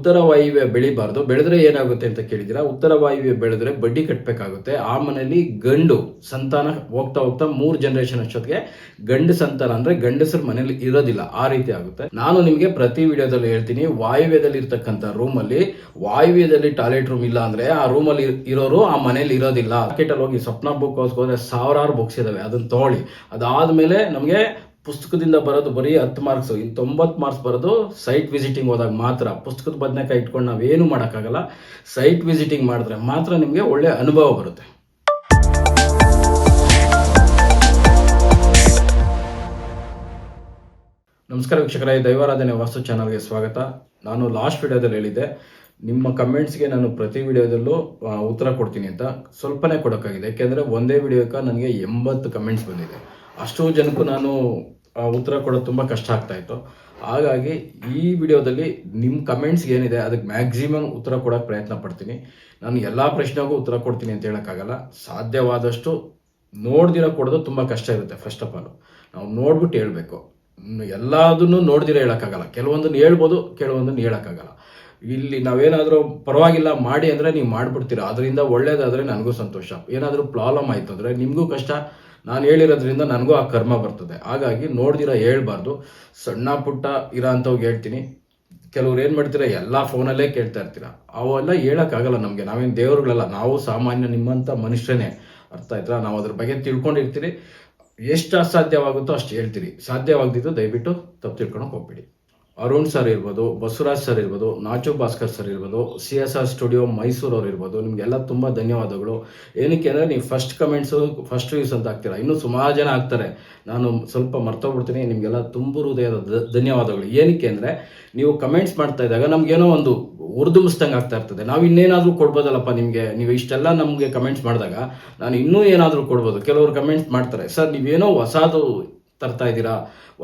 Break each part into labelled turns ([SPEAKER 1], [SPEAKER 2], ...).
[SPEAKER 1] ಉತ್ತರ ವಾಯುವ್ಯ ಬೆಳಿಬಾರ್ದು. ಬೆಳೆದ್ರೆ ಏನಾಗುತ್ತೆ ಅಂತ ಕೇಳಿದಿರಾ ಉತ್ತರ ವಾಯುವ್ಯ ಬೆಳೆದ್ರೆ ಬಡ್ಡಿ ಕಟ್ಟಬೇಕಾಗುತ್ತೆ ಆ ಮನೆಯಲ್ಲಿ ಗಂಡು ಸಂತಾನ ಹೋಗ್ತಾ ಹೋಗ್ತಾ ಮೂರು ಜನರೇಷನ್ ಅಷ್ಟೊತ್ತಿಗೆ ಗಂಡು ಸಂತಾನ ಅಂದ್ರೆ ಗಂಡಸರ ಮನೇಲಿ ಇರೋದಿಲ್ಲ. ಆ ರೀತಿ ಆಗುತ್ತೆ. ನಾನು ನಿಮಗೆ ಪ್ರತಿ ವಿಡಿಯೋದಲ್ಲಿ ಹೇಳ್ತೀನಿ ವಾಯುವ್ಯದಲ್ಲಿ ಇರ್ತಕ್ಕಂಥ ರೂಮ್ ಅಲ್ಲಿ ವಾಯುವ್ಯದಲ್ಲಿ ಟಾಯ್ಲೆಟ್ ರೂಮ್ ಇಲ್ಲ ಅಂದ್ರೆ ಆ ರೂಮ್ ಅಲ್ಲಿ ಇರೋರು ಆ ಮನೇಲಿ ಇರೋದಿಲ್ಲ. ಮಾರ್ಕೆಟಲ್ಲಿ ಹೋಗಿ ಸ್ವಪ್ನ ಬುಕ್ ಹೋದ್ರೆ ಸಾವಿರಾರು ಬುಕ್ಸ್ ಇದಾವೆ. ಅದನ್ನ ತಗೊಳ್ಳಿ. ಅದಾದ್ಮೇಲೆ ನಮಗೆ ಪುಸ್ತಕದಿಂದ ಬರೋದು ಬರೀ ಹತ್ತು ಮಾರ್ಕ್ಸ್ ಇನ್ನು ತೊಂಬತ್ತು ಮಾರ್ಕ್ಸ್ ಬರೋದು ಸೈಟ್ ವಿಸಿಟಿಂಗ್ ಹೋದಾಗ ಮಾತ್ರ. ಪುಸ್ತಕದ ಬದನೆಕಾಯಿ ಇಟ್ಕೊಂಡು ನಾವೇನು ಮಾಡೋಕ್ಕಾಗಲ್ಲ. ಸೈಟ್ ವಿಸಿಟಿಂಗ್ ಮಾಡಿದ್ರೆ ಮಾತ್ರ ನಿಮಗೆ ಒಳ್ಳೆ ಅನುಭವ ಬರುತ್ತೆ. ನಮಸ್ಕಾರ ವೀಕ್ಷಕರೇ, ದೈವಾರಾಧನೆ ವಾಸ್ತು ಚಾನಲ್ಗೆ ಸ್ವಾಗತ. ನಾನು ಲಾಸ್ಟ್ ವಿಡಿಯೋದಲ್ಲಿ ಹೇಳಿದ್ದೆ, ನಿಮ್ಮ ಕಮೆಂಟ್ಸ್ಗೆ ನಾನು ಪ್ರತಿ ವಿಡಿಯೋದಲ್ಲೂ ಉತ್ತರ ಕೊಡ್ತೀನಿ ಅಂತ. ಸ್ವಲ್ಪನೇ ಕೊಡೋಕ್ಕಾಗಿದೆ. ಯಾಕೆಂದರೆ ಒಂದೇ ವಿಡಿಯೋಕ್ಕೆ ನನಗೆ ಎಂಬತ್ತು ಕಮೆಂಟ್ಸ್ ಬಂದಿದೆ. ಅಷ್ಟು ಜನಕ್ಕೂ ನಾನು ಉತ್ತರ ಕೊಡೋದು ತುಂಬ ಕಷ್ಟ ಆಗ್ತಾ ಇತ್ತು. ಹಾಗಾಗಿ ಈ ವಿಡಿಯೋದಲ್ಲಿ ನಿಮ್ಮ ಕಮೆಂಟ್ಸ್ ಏನಿದೆ, ಅದಕ್ಕೆ ಮ್ಯಾಕ್ಸಿಮಮ್ ಉತ್ತರ ಕೊಡೋಕೆ ಪ್ರಯತ್ನ ಪಡ್ತೀನಿ. ನಾನು ಎಲ್ಲ ಪ್ರಶ್ನೆಗೂ ಉತ್ತರ ಕೊಡ್ತೀನಿ ಅಂತ ಹೇಳೋಕ್ಕಾಗಲ್ಲ ಸಾಧ್ಯವಾದಷ್ಟು ನೋಡ್ದಿರೋ ಕೊಡೋದು ತುಂಬ ಕಷ್ಟ ಇರುತ್ತೆ ಫಸ್ಟ್ ಆಫ್ ಆಲ್ ನಾವು ನೋಡ್ಬಿಟ್ಟು ಹೇಳಬೇಕು. ಎಲ್ಲದನ್ನು ನೋಡ್ದಿರ ಹೇಳೋಕ್ಕಾಗಲ್ಲ ಕೆಲವೊಂದನ್ನು ಹೇಳ್ಬೋದು, ಕೆಲವೊಂದನ್ನು ಹೇಳೋಕ್ಕಾಗಲ್ಲ ಇಲ್ಲಿ ನಾವೇನಾದರೂ ಪರವಾಗಿಲ್ಲ ಮಾಡಿ ಅಂದರೆ ನೀವು ಮಾಡಿಬಿಡ್ತೀರಾ? ಅದರಿಂದ ಒಳ್ಳೆಯದಾದರೆ ನನಗೂ ಸಂತೋಷ. ಏನಾದರೂ ಪ್ರಾಬ್ಲಮ್ ಆಯಿತು ಅಂದರೆ ನಿಮಗೂ ಕಷ್ಟ. ನಾನು ಹೇಳಿರೋದ್ರಿಂದ ನನಗೂ ಆ ಕರ್ಮ ಬರ್ತದೆ. ಹಾಗಾಗಿ ನೋಡ್ದಿರ ಹೇಳ್ಬಾರ್ದು. ಸಣ್ಣ ಪುಟ್ಟ ಇರೋ ಅಂಥವ್ಗೆ ಹೇಳ್ತೀನಿ. ಕೆಲವ್ರು ಏನು ಮಾಡ್ತೀರಾ, ಎಲ್ಲ ಫೋನಲ್ಲೇ ಕೇಳ್ತಾ ಇರ್ತೀರಾ. ಅವೆಲ್ಲ ಹೇಳೋಕ್ಕಾಗಲ್ಲ ನಮಗೆ. ನಾವೇನು ದೇವ್ರುಗಳಲ್ಲ, ನಾವು ಸಾಮಾನ್ಯ ನಿಮ್ಮಂಥ ಮನುಷ್ಯನೇ. ಅರ್ಥ ಆಯ್ತಾ? ನಾವು ಅದ್ರ ಬಗ್ಗೆ ತಿಳ್ಕೊಂಡಿರ್ತೀರಿ. ಎಷ್ಟು ಅಸಾಧ್ಯವಾಗುತ್ತೋ ಅಷ್ಟು ಹೇಳ್ತೀರಿ. ಸಾಧ್ಯವಾಗದಿದ್ದು ದಯವಿಟ್ಟು ತಪ್ಪು ತಿಳ್ಕೊಳಕ್ಕೆ ಹೋಗ್ಬೇಡಿ. ಅರುಣ್ ಸರ್ ಇರ್ಬೋದು, ಬಸವರಾಜ್ ಸರ್ ಇರ್ಬೋದು, ನಾಚು ಭಾಸ್ಕರ್ ಸರ್ ಇರ್ಬೋದು, C S R studio Mysuru ಅವ್ರು ಇರ್ಬೋದು, ನಿಮಗೆಲ್ಲ ತುಂಬ ಧನ್ಯವಾದಗಳು. ಏನಕ್ಕೆ ಅಂದರೆ ನೀವು ಫಸ್ಟ್ ಕಮೆಂಟ್ಸು ಫಸ್ಟ್ ವ್ಯೂಸ್ ಅಂತ ಹಾಕ್ತೀರಾ? ಇನ್ನೂ ಸುಮಾರು ಜನ ಆಗ್ತಾರೆ ನಾನು ಸ್ವಲ್ಪ ಮರ್ತೋಗ್ಬಿಡ್ತೀನಿ. ನಿಮಗೆಲ್ಲ ತುಂಬ ಹೃದಯದ ಧನ್ಯವಾದಗಳು. ಏನಕ್ಕೆ ಅಂದರೆ ನೀವು ಕಮೆಂಟ್ಸ್ ಮಾಡ್ತಾ ಇದ್ದಾಗ ನಮಗೇನೋ ಒಂದು ಉರ್ದುಂಬಿಸ್ದಂಗೆ ಆಗ್ತಾ ಇರ್ತದೆ. ನಾವು ಇನ್ನೇನಾದರೂ ಕೊಡ್ಬೋದಲ್ಲಪ್ಪ ನಿಮಗೆ? ನೀವು ಇಷ್ಟೆಲ್ಲ ನಮಗೆ ಕಮೆಂಟ್ಸ್ ಮಾಡಿದಾಗ ನಾನು ಇನ್ನೂ ಏನಾದರೂ ಕೊಡ್ಬೋದು. ಕೆಲವರು ಕಮೆಂಟ್ಸ್ ಮಾಡ್ತಾರೆ. ಸರ್, ನೀವೇನೋ ಹೊಸದು ತರ್ತಾ ಇದ್ದೀರಾ?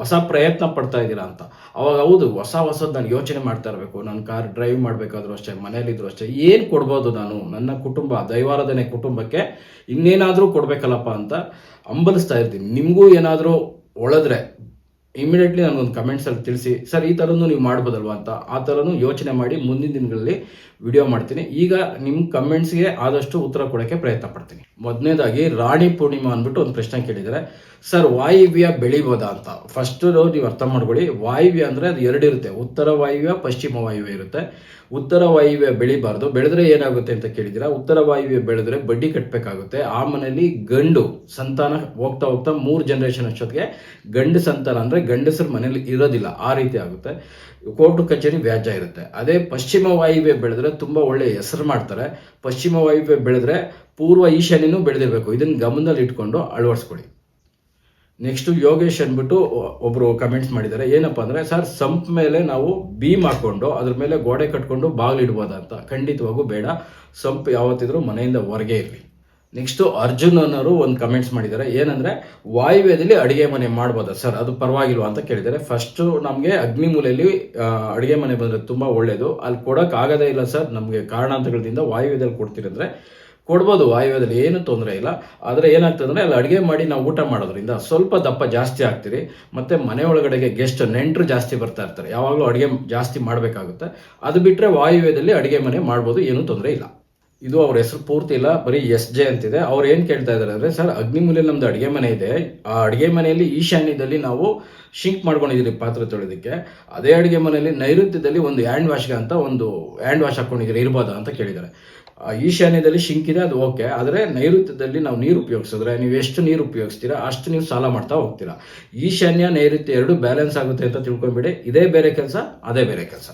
[SPEAKER 1] ಹೊಸ ಪ್ರಯತ್ನ ಪಡ್ತಾ ಇದ್ದೀರಾ ಅಂತ. ಅವಾಗ ಹೌದು, ಹೊಸ ಹೊಸದು ನಾನು ಯೋಚನೆ ಮಾಡ್ತಾ ಇರಬೇಕು. ನಾನು ಕಾರ್ ಡ್ರೈವ್ ಮಾಡಬೇಕಾದ್ರೂ ಅಷ್ಟೇ, ಮನೇಲಿದ್ರು ಅಷ್ಟೇ, ಏನು ಕೊಡ್ಬೋದು ನಾನು? ನನ್ನ ಕುಟುಂಬ, ದೈವಾರಾಧನೆ ಕುಟುಂಬಕ್ಕೆ ಇನ್ನೇನಾದರೂ ಕೊಡಬೇಕಲ್ಲಪ್ಪ ಅಂತ ಅಂಬಲಿಸ್ತಾ ಇರ್ತೀನಿ. ನಿಮಗೂ ಏನಾದರೂ ಒಳದ್ರೆ ಇಮಿಡಿಯೇಟ್ಲಿ ನನಗೊಂದು ಕಮೆಂಟ್ಸಲ್ಲಿ ತಿಳಿಸಿ, ಸರ್, ಈ ಥರನೂ ನೀವು ಮಾಡ್ಬೋದಲ್ವ ಅಂತ? ಆ ಥರನೂ ಯೋಚನೆ ಮಾಡಿ ಮುಂದಿನ ದಿನಗಳಲ್ಲಿ ವಿಡಿಯೋ ಮಾಡ್ತೀನಿ. ಈಗ ನಿಮ್ಮ ಕಮೆಂಟ್ಸ್ಗೆ ಆದಷ್ಟು ಉತ್ತರ ಕೊಡೋಕ್ಕೆ ಪ್ರಯತ್ನ ಪಡ್ತೀನಿ. ಮೊದಲನೇದಾಗಿ ರಾಣಿ ಪೂರ್ಣಿಮಾ ಅಂದ್ಬಿಟ್ಟು ಒಂದು ಪ್ರಶ್ನೆ ಕೇಳಿದ್ದಾರೆ ಸರ್, ವಾಯುವ್ಯ ಬೆಳಿಬೋದಾ ಅಂತ. ಫಸ್ಟ್ ನೀವು ಅರ್ಥ ಮಾಡ್ಕೊಳ್ಳಿ, ವಾಯುವ್ಯ ಅಂದರೆ ಅದು ಎರಡು ಇರುತ್ತೆ ಉತ್ತರ ವಾಯುವ್ಯ, ಪಶ್ಚಿಮ ವಾಯುವ್ಯ ಇರುತ್ತೆ. ಉತ್ತರ ವಾಯುವ್ಯ ಬೆಳಿಬಾರ್ದು. ಬೆಳೆದ್ರೆ ಏನಾಗುತ್ತೆ ಅಂತ ಕೇಳಿದಿರಾ ಉತ್ತರ ವಾಯುವ್ಯ ಬೆಳೆದ್ರೆ ಬಡ್ಡಿ ಕಟ್ಟಬೇಕಾಗುತ್ತೆ ಆ ಮನೆಯಲ್ಲಿ ಗಂಡು ಸಂತಾನ ಹೋಗ್ತಾ ಹೋಗ್ತಾ ಮೂರು ಜನರೇಷನ್ ಅಷ್ಟೊತ್ತಿಗೆ ಗಂಡು ಸಂತಾನ ಅಂದರೆ ಗಂಡಸರ ಮನೇಲಿ ಇರೋದಿಲ್ಲ. ಆ ರೀತಿ ಆಗುತ್ತೆ. ಕೋರ್ಟ್ ಕಚೇರಿ ವ್ಯಾಜ್ಯ ಇರುತ್ತೆ. ಅದೇ ಪಶ್ಚಿಮ ವಾಯುವ್ಯ ಬೆಳೆದ್ರೆ ತುಂಬ ಒಳ್ಳೆ ಹೆಸರು ಮಾಡ್ತಾರೆ. ಪಶ್ಚಿಮ ವಾಯುವ್ಯ ಬೆಳೆದ್ರೆ ಪೂರ್ವ ಈಶಾನ್ಯನೂ ಬೆಳೆದಿರಬೇಕು. ಇದನ್ನ ಗಮನದಲ್ಲಿ ಇಟ್ಕೊಂಡು ಅಳವಡಿಸ್ಕೊಳ್ಳಿ. ನೆಕ್ಸ್ಟ್ ಯೋಗೇಶ್ ಅಂದ್ಬಿಟ್ಟು ಒಬ್ಬರು ಕಮೆಂಟ್ಸ್ ಮಾಡಿದ್ದಾರೆ. ಏನಪ್ಪಾ ಅಂದ್ರೆ, ಸರ್, ಸಂಪ್ ಮೇಲೆ ನಾವು ಬೀಮ್ ಹಾಕೊಂಡು ಅದ್ರ ಮೇಲೆ ಗೋಡೆ ಕಟ್ಕೊಂಡು ಬಾಗಿಲಿಡ್ಬೋದಾ ಅಂತ. ಖಂಡಿತವಾಗೂ ಬೇಡ. ಸಂಪ್ ಯಾವತ್ತಿದ್ರೂ ಮನೆಯಿಂದ ಹೊರಗೆ ಇರಲಿ. ನೆಕ್ಸ್ಟ್ ಅರ್ಜುನ್ ಅನ್ನೋರು ಒಂದು ಕಮೆಂಟ್ಸ್ ಮಾಡಿದ್ದಾರೆ. ಏನಂದ್ರೆ, ವಾಯುವ್ಯದಲ್ಲಿ ಅಡುಗೆ ಮನೆ ಮಾಡ್ಬೋದಾ? ಸರ್, ಅದು ಪರವಾಗಿಲ್ವ? ಅಂತ ಕೇಳಿದ್ದಾರೆ. ಫಸ್ಟ್ ನಮಗೆ ಅಗ್ನಿಮೂಲೆಯಲ್ಲಿ ಅಡುಗೆ ಮನೆ ಬಂದರೆ ತುಂಬಾ ಒಳ್ಳೇದು. ಅಲ್ಲಿ ಕೊಡೋಕ್ಕಾಗದೇ ಇಲ್ಲ ಸರ್. ನಮಗೆ ಕಾರಣಾಂತರಗಳಿಂದ ವಾಯುವ್ಯದಲ್ಲಿ ಕೊಡ್ತೀರಂದ್ರೆ ಕೊಡ್ಬೋದು ವಾಯುವ್ಯದಲ್ಲಿ ಏನು ತೊಂದರೆ ಇಲ್ಲ. ಆದರೆ ಏನಾಗ್ತದೆ ಅಲ್ಲಿ ಅಡುಗೆ ಮಾಡಿ ನಾವು ಊಟ ಮಾಡೋದ್ರಿಂದ ಸ್ವಲ್ಪ ದಪ್ಪ ಜಾಸ್ತಿ ಆಗ್ತೀರಿ ಮತ್ತು ಮನೆ ಒಳಗಡೆಗೆ ಗೆಸ್ಟ್ ನೆಂಟರು ಜಾಸ್ತಿ ಬರ್ತಾ ಇರ್ತಾರೆ. ಯಾವಾಗಲೂ ಅಡುಗೆ ಜಾಸ್ತಿ ಮಾಡಬೇಕಾಗುತ್ತೆ. ಅದು ಬಿಟ್ಟರೆ ವಾಯುವ್ಯದಲ್ಲಿ ಅಡುಗೆ ಮನೆ ಮಾಡ್ಬೋದು, ಏನೂ ತೊಂದರೆ ಇಲ್ಲ. ಇದು ಅವ್ರ ಹೆಸರು ಪೂರ್ತಿ ಇಲ್ಲ. ಬರೀ ಎಸ್ ಜೆ ಅಂತಿದೆ. ಅವ್ರು ಏನು ಕೇಳ್ತಾ ಇದ್ದಾರೆ ಅಂದರೆ, ಸರ್ ಅಗ್ನಿಮೂಲೆಯಲ್ಲಿ ನಮ್ಮದು ಅಡುಗೆ ಮನೆ ಇದೆ. ಆ ಅಡುಗೆ ಮನೆಯಲ್ಲಿ ಈಶಾನ್ಯದಲ್ಲಿ ನಾವು ಶಿಂಕ್ ಮಾಡ್ಕೊಂಡಿದ್ದೀರಿ ಪಾತ್ರೆ ತೊಳೆದಕ್ಕೆ ಅದೇ ಅಡುಗೆ ಮನೆಯಲ್ಲಿ ನೈಋತ್ಯದಲ್ಲಿ ಒಂದು ಹ್ಯಾಂಡ್ ವಾಶ್ಗೆ ಅಂತ ಒಂದು ಹ್ಯಾಂಡ್ ವಾಶ್ ಹಾಕ್ಕೊಂಡಿದ್ದೀರಿ ಇರ್ಬೋದಾ? ಅಂತ ಕೇಳಿದ್ದಾರೆ. ಈಶಾನ್ಯದಲ್ಲಿ ಶಿಂಕಿದೆ ಅದು ಓಕೆ. ಆದರೆ ನೈಋತ್ಯದಲ್ಲಿ ನಾವು ನೀರು ಉಪಯೋಗಿಸಿದ್ರೆ, ನೀವು ಎಷ್ಟು ನೀರು ಉಪಯೋಗಿಸ್ತೀರಾ, ಅಷ್ಟು ನೀವು ಸಾಲ ಮಾಡ್ತಾ ಹೋಗ್ತೀರಾ. ಈಶಾನ್ಯ ನೈಋತ್ಯ ಎರಡು ಬ್ಯಾಲೆನ್ಸ್ ಆಗುತ್ತೆ ಅಂತ ತಿಳ್ಕೊಂಬಿಡಿ ಇದೇ ಬೇರೆ ಕೆಲಸ, ಅದೇ ಬೇರೆ ಕೆಲಸ.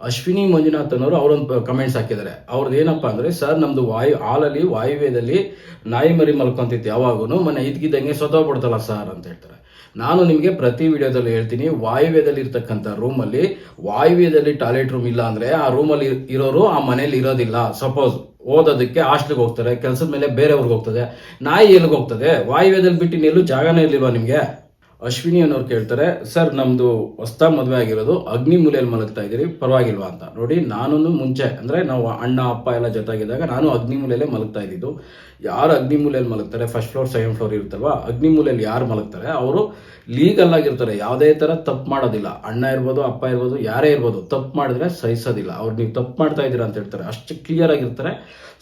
[SPEAKER 1] ಅಶ್ವಿನಿ ಮಂಜುನಾಥ್ ಅನ್ನೋರು ಅವರೊಂದು ಕಮೆಂಟ್ಸ್ ಹಾಕಿದ್ದಾರೆ. ಅವ್ರದ್ದು ಏನಪ್ಪ ಅಂದ್ರೆ, ಸರ್, ನಮ್ದು ವಾಯು, ಹಾಲಲ್ಲಿ, ವಾಯುವ್ಯದಲ್ಲಿ ನಾಯಿ ಮರಿ ಮಲ್ಕೊಂತಿತ್ತು ಯಾವಾಗೂ ಮನೆ ಇದ್ಗಿದ್ದಂಗೆ ಸೊತೋಗ್ಬಿಡ್ತಲ್ಲ ಸರ್, ಅಂತ ಹೇಳ್ತಾರೆ. ನಾನು ನಿಮಗೆ ಪ್ರತಿ ವಿಡಿಯೋದಲ್ಲಿ ಹೇಳ್ತೀನಿ, ವಾಯುವ್ಯದಲ್ಲಿ ಇರ್ತಕ್ಕಂಥ ರೂಮಲ್ಲಿ ವಾಯುವ್ಯದಲ್ಲಿ ಟಾಯ್ಲೆಟ್ ರೂಮ್ ಇಲ್ಲ ಅಂದ್ರೆ ಆ ರೂಮಲ್ಲಿ ಇರೋರು ಆ ಮನೇಲಿ ಇರೋದಿಲ್ಲ. ಸಪೋಸ್ ಓದೋದಕ್ಕೆ ಹಾಸ್ಟ್ಲಿಗೆ ಹೋಗ್ತಾರೆ, ಕೆಲಸದ ಮೇಲೆ ಬೇರೆಯವ್ರಿಗೆ ಹೋಗ್ತದೆ, ನಾಯಿ ಎಲ್ಲಿಗೆ ಹೋಗ್ತದೆ? ವಾಯುವ್ಯದಲ್ಲಿ ಬಿಟ್ಟು ಎಲ್ಲೂ ಜಾಗನೇ ಇರಲಿಲ್ವಾ ನಿಮಗೆ? ಅಶ್ವಿನಿ ಅನ್ನೋರು ಕೇಳ್ತಾರೆ, ಸರ್, ನಮ್ದು ಹೊಸ್ತಾ ಮದುವೆ ಆಗಿರೋದು ಅಗ್ನಿ ಮೂಲೆಯಲ್ಲಿ ಮಲಗ್ತಾ ಇದ್ದೀರಿ, ಪರವಾಗಿಲ್ವಾ ಅಂತ. ನೋಡಿ ನಾನು ಮುಂಚೆ, ಅಂದ್ರೆ ನಾವು ಅಣ್ಣ, ಅಪ್ಪ ಎಲ್ಲ ಜೊತೆಗಿದ್ದಾಗ ನಾನು ಅಗ್ನಿ ಮೂಲೆಯಲ್ಲೇ ಮಲಗ್ತಾ ಇದ್ದಿದ್ದು. ಯಾರು ಅಗ್ನಿ ಮೂಲೆಯಲ್ಲಿ ಮಲಗ್ತಾರೆ? ಫಸ್ಟ್ ಫ್ಲೋರ್ ಸೆಕೆಂಡ್ ಫ್ಲೋರ್ ಇರುತ್ತಲ್ವಾ? ಅಗ್ನಿ ಮೂಲೆಯಲ್ಲಿ ಯಾರು ಮಲಗ್ತಾರೆ? ಅವರು ಲೀಗಲ್ ಆಗಿರ್ತಾರೆ, ಯಾವುದೇ ಥರ ತಪ್ಪು ಮಾಡೋದಿಲ್ಲ. ಅಣ್ಣ ಇರ್ಬೋದು, ಅಪ್ಪ ಇರ್ಬೋದು, ಯಾರೇ ಇರ್ಬೋದು, ತಪ್ಪು ಮಾಡಿದ್ರೆ ಸಹಿಸೋದಿಲ್ಲ. ಅವ್ರು ನೀವು ತಪ್ಪು ಮಾಡ್ತಾ ಇದ್ದೀರಾ ಅಂತ ಹೇಳ್ತಾರೆ. ಅಷ್ಟು ಕ್ಲಿಯರ್ ಆಗಿರ್ತಾರೆ,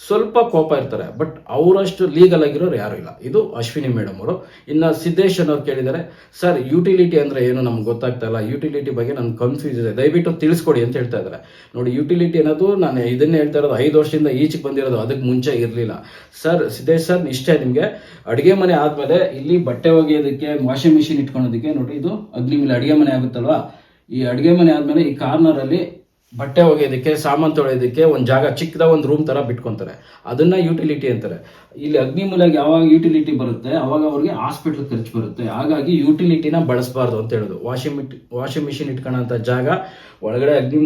[SPEAKER 1] ಸ್ವಲ್ಪ ಕೋಪ ಇರ್ತಾರೆ. ಬಟ್ ಅವರಷ್ಟು ಲೀಗಲ್ ಆಗಿರೋರು ಯಾರು ಇಲ್ಲ. ಇದು ಅಶ್ವಿನಿ ಮೇಡಮ್ ಅವರು. ಇನ್ನು ಸಿದ್ದೇಶ್ ಅನ್ನೋರು ಕೇಳಿದ್ದಾರೆ ಸರ್ ಯುಟಿಲಿಟಿ ಅಂದರೆ ಏನು? ನಮ್ಗೆ ಗೊತ್ತಾಗ್ತಾ ಇಲ್ಲ. ಯುಟಿಲಿಟಿ ಬಗ್ಗೆ ನನ್ಗೆ ಕನ್ಫ್ಯೂಸ್ ಇದೆ. ದಯವಿಟ್ಟು ತಿಳಿಸ್ಕೊಡಿ ಅಂತ ಹೇಳ್ತಾ ಇದ್ದಾರೆ. ನೋಡಿ ಯುಟಿಲಿಟಿ ಅನ್ನೋದು ನಾನು ಇದನ್ನೇ ಹೇಳ್ತಾ ಇರೋದು, ಐದು ವರ್ಷದಿಂದ ಈಚೆಗೆ ಬಂದಿರೋದು. ಅದಕ್ಕೆ ಮುಂಚೆ ಇರಲಿಲ್ಲ. ಸರ್ ಸಿದ್ದೇಶ್ ಸರ್ ಇಷ್ಟೇ ನಿಮಗೆ. ಅಡುಗೆ ಮನೆ ಆದಮೇಲೆ ಇಲ್ಲಿ ಬಟ್ಟೆ ಒಗೆಯೋದಕ್ಕೆ ವಾಷಿಂಗ್ ಮಿಷಿನ್ ಇಟ್ಕೊಳೋದಕ್ಕೆ ನೋಡಿ ಇದು ಅಗ್ನಿ ಮೇಲೆ ಅಡುಗೆ ಮನೆ ಆಗುತ್ತಲ್ವಾ? ಈ ಅಡುಗೆ ಮನೆ ಆದಮೇಲೆ ಈ ಕಾರ್ನರಲ್ಲಿ ಬಟ್ಟೆ ಒಗೆಯೋದಕ್ಕೆ, ಸಾಮಾನು ತೊಳೆಯೋದಕ್ಕೆ ಒಂದು ಜಾಗ ಚಿಕ್ಕದ ಒಂದು ರೂಮ್ ತರ ಬಿಟ್ಕೊಂತಾರೆ. ಅದನ್ನ ಯುಟಿಲಿಟಿ ಅಂತಾರೆ. ಇಲ್ಲಿ ಅಗ್ನಿ ಮೂಲೆಗೆ ಯಾವಾಗ ಯುಟಿಲಿಟಿ ಬರುತ್ತೆ, ಅವಾಗ ಅವ್ರಿಗೆ ಹಾಸ್ಪಿಟ್ಲ್ ಖರ್ಚು ಬರುತ್ತೆ. ಹಾಗಾಗಿ ಯುಟಿಲಿಟಿನ ಬಳಸಬಾರ್ದು ಅಂತ ಹೇಳೋದು. ವಾಷಿಂಗ್ ಮಿಟ್ ವಾಷಿಂಗ್ ಮಿಷಿನ್ ಇಟ್ಕೊಳ್ಳೋಂಥ ಜಾಗ, ಒಳಗಡೆ ಅಗ್ನಿ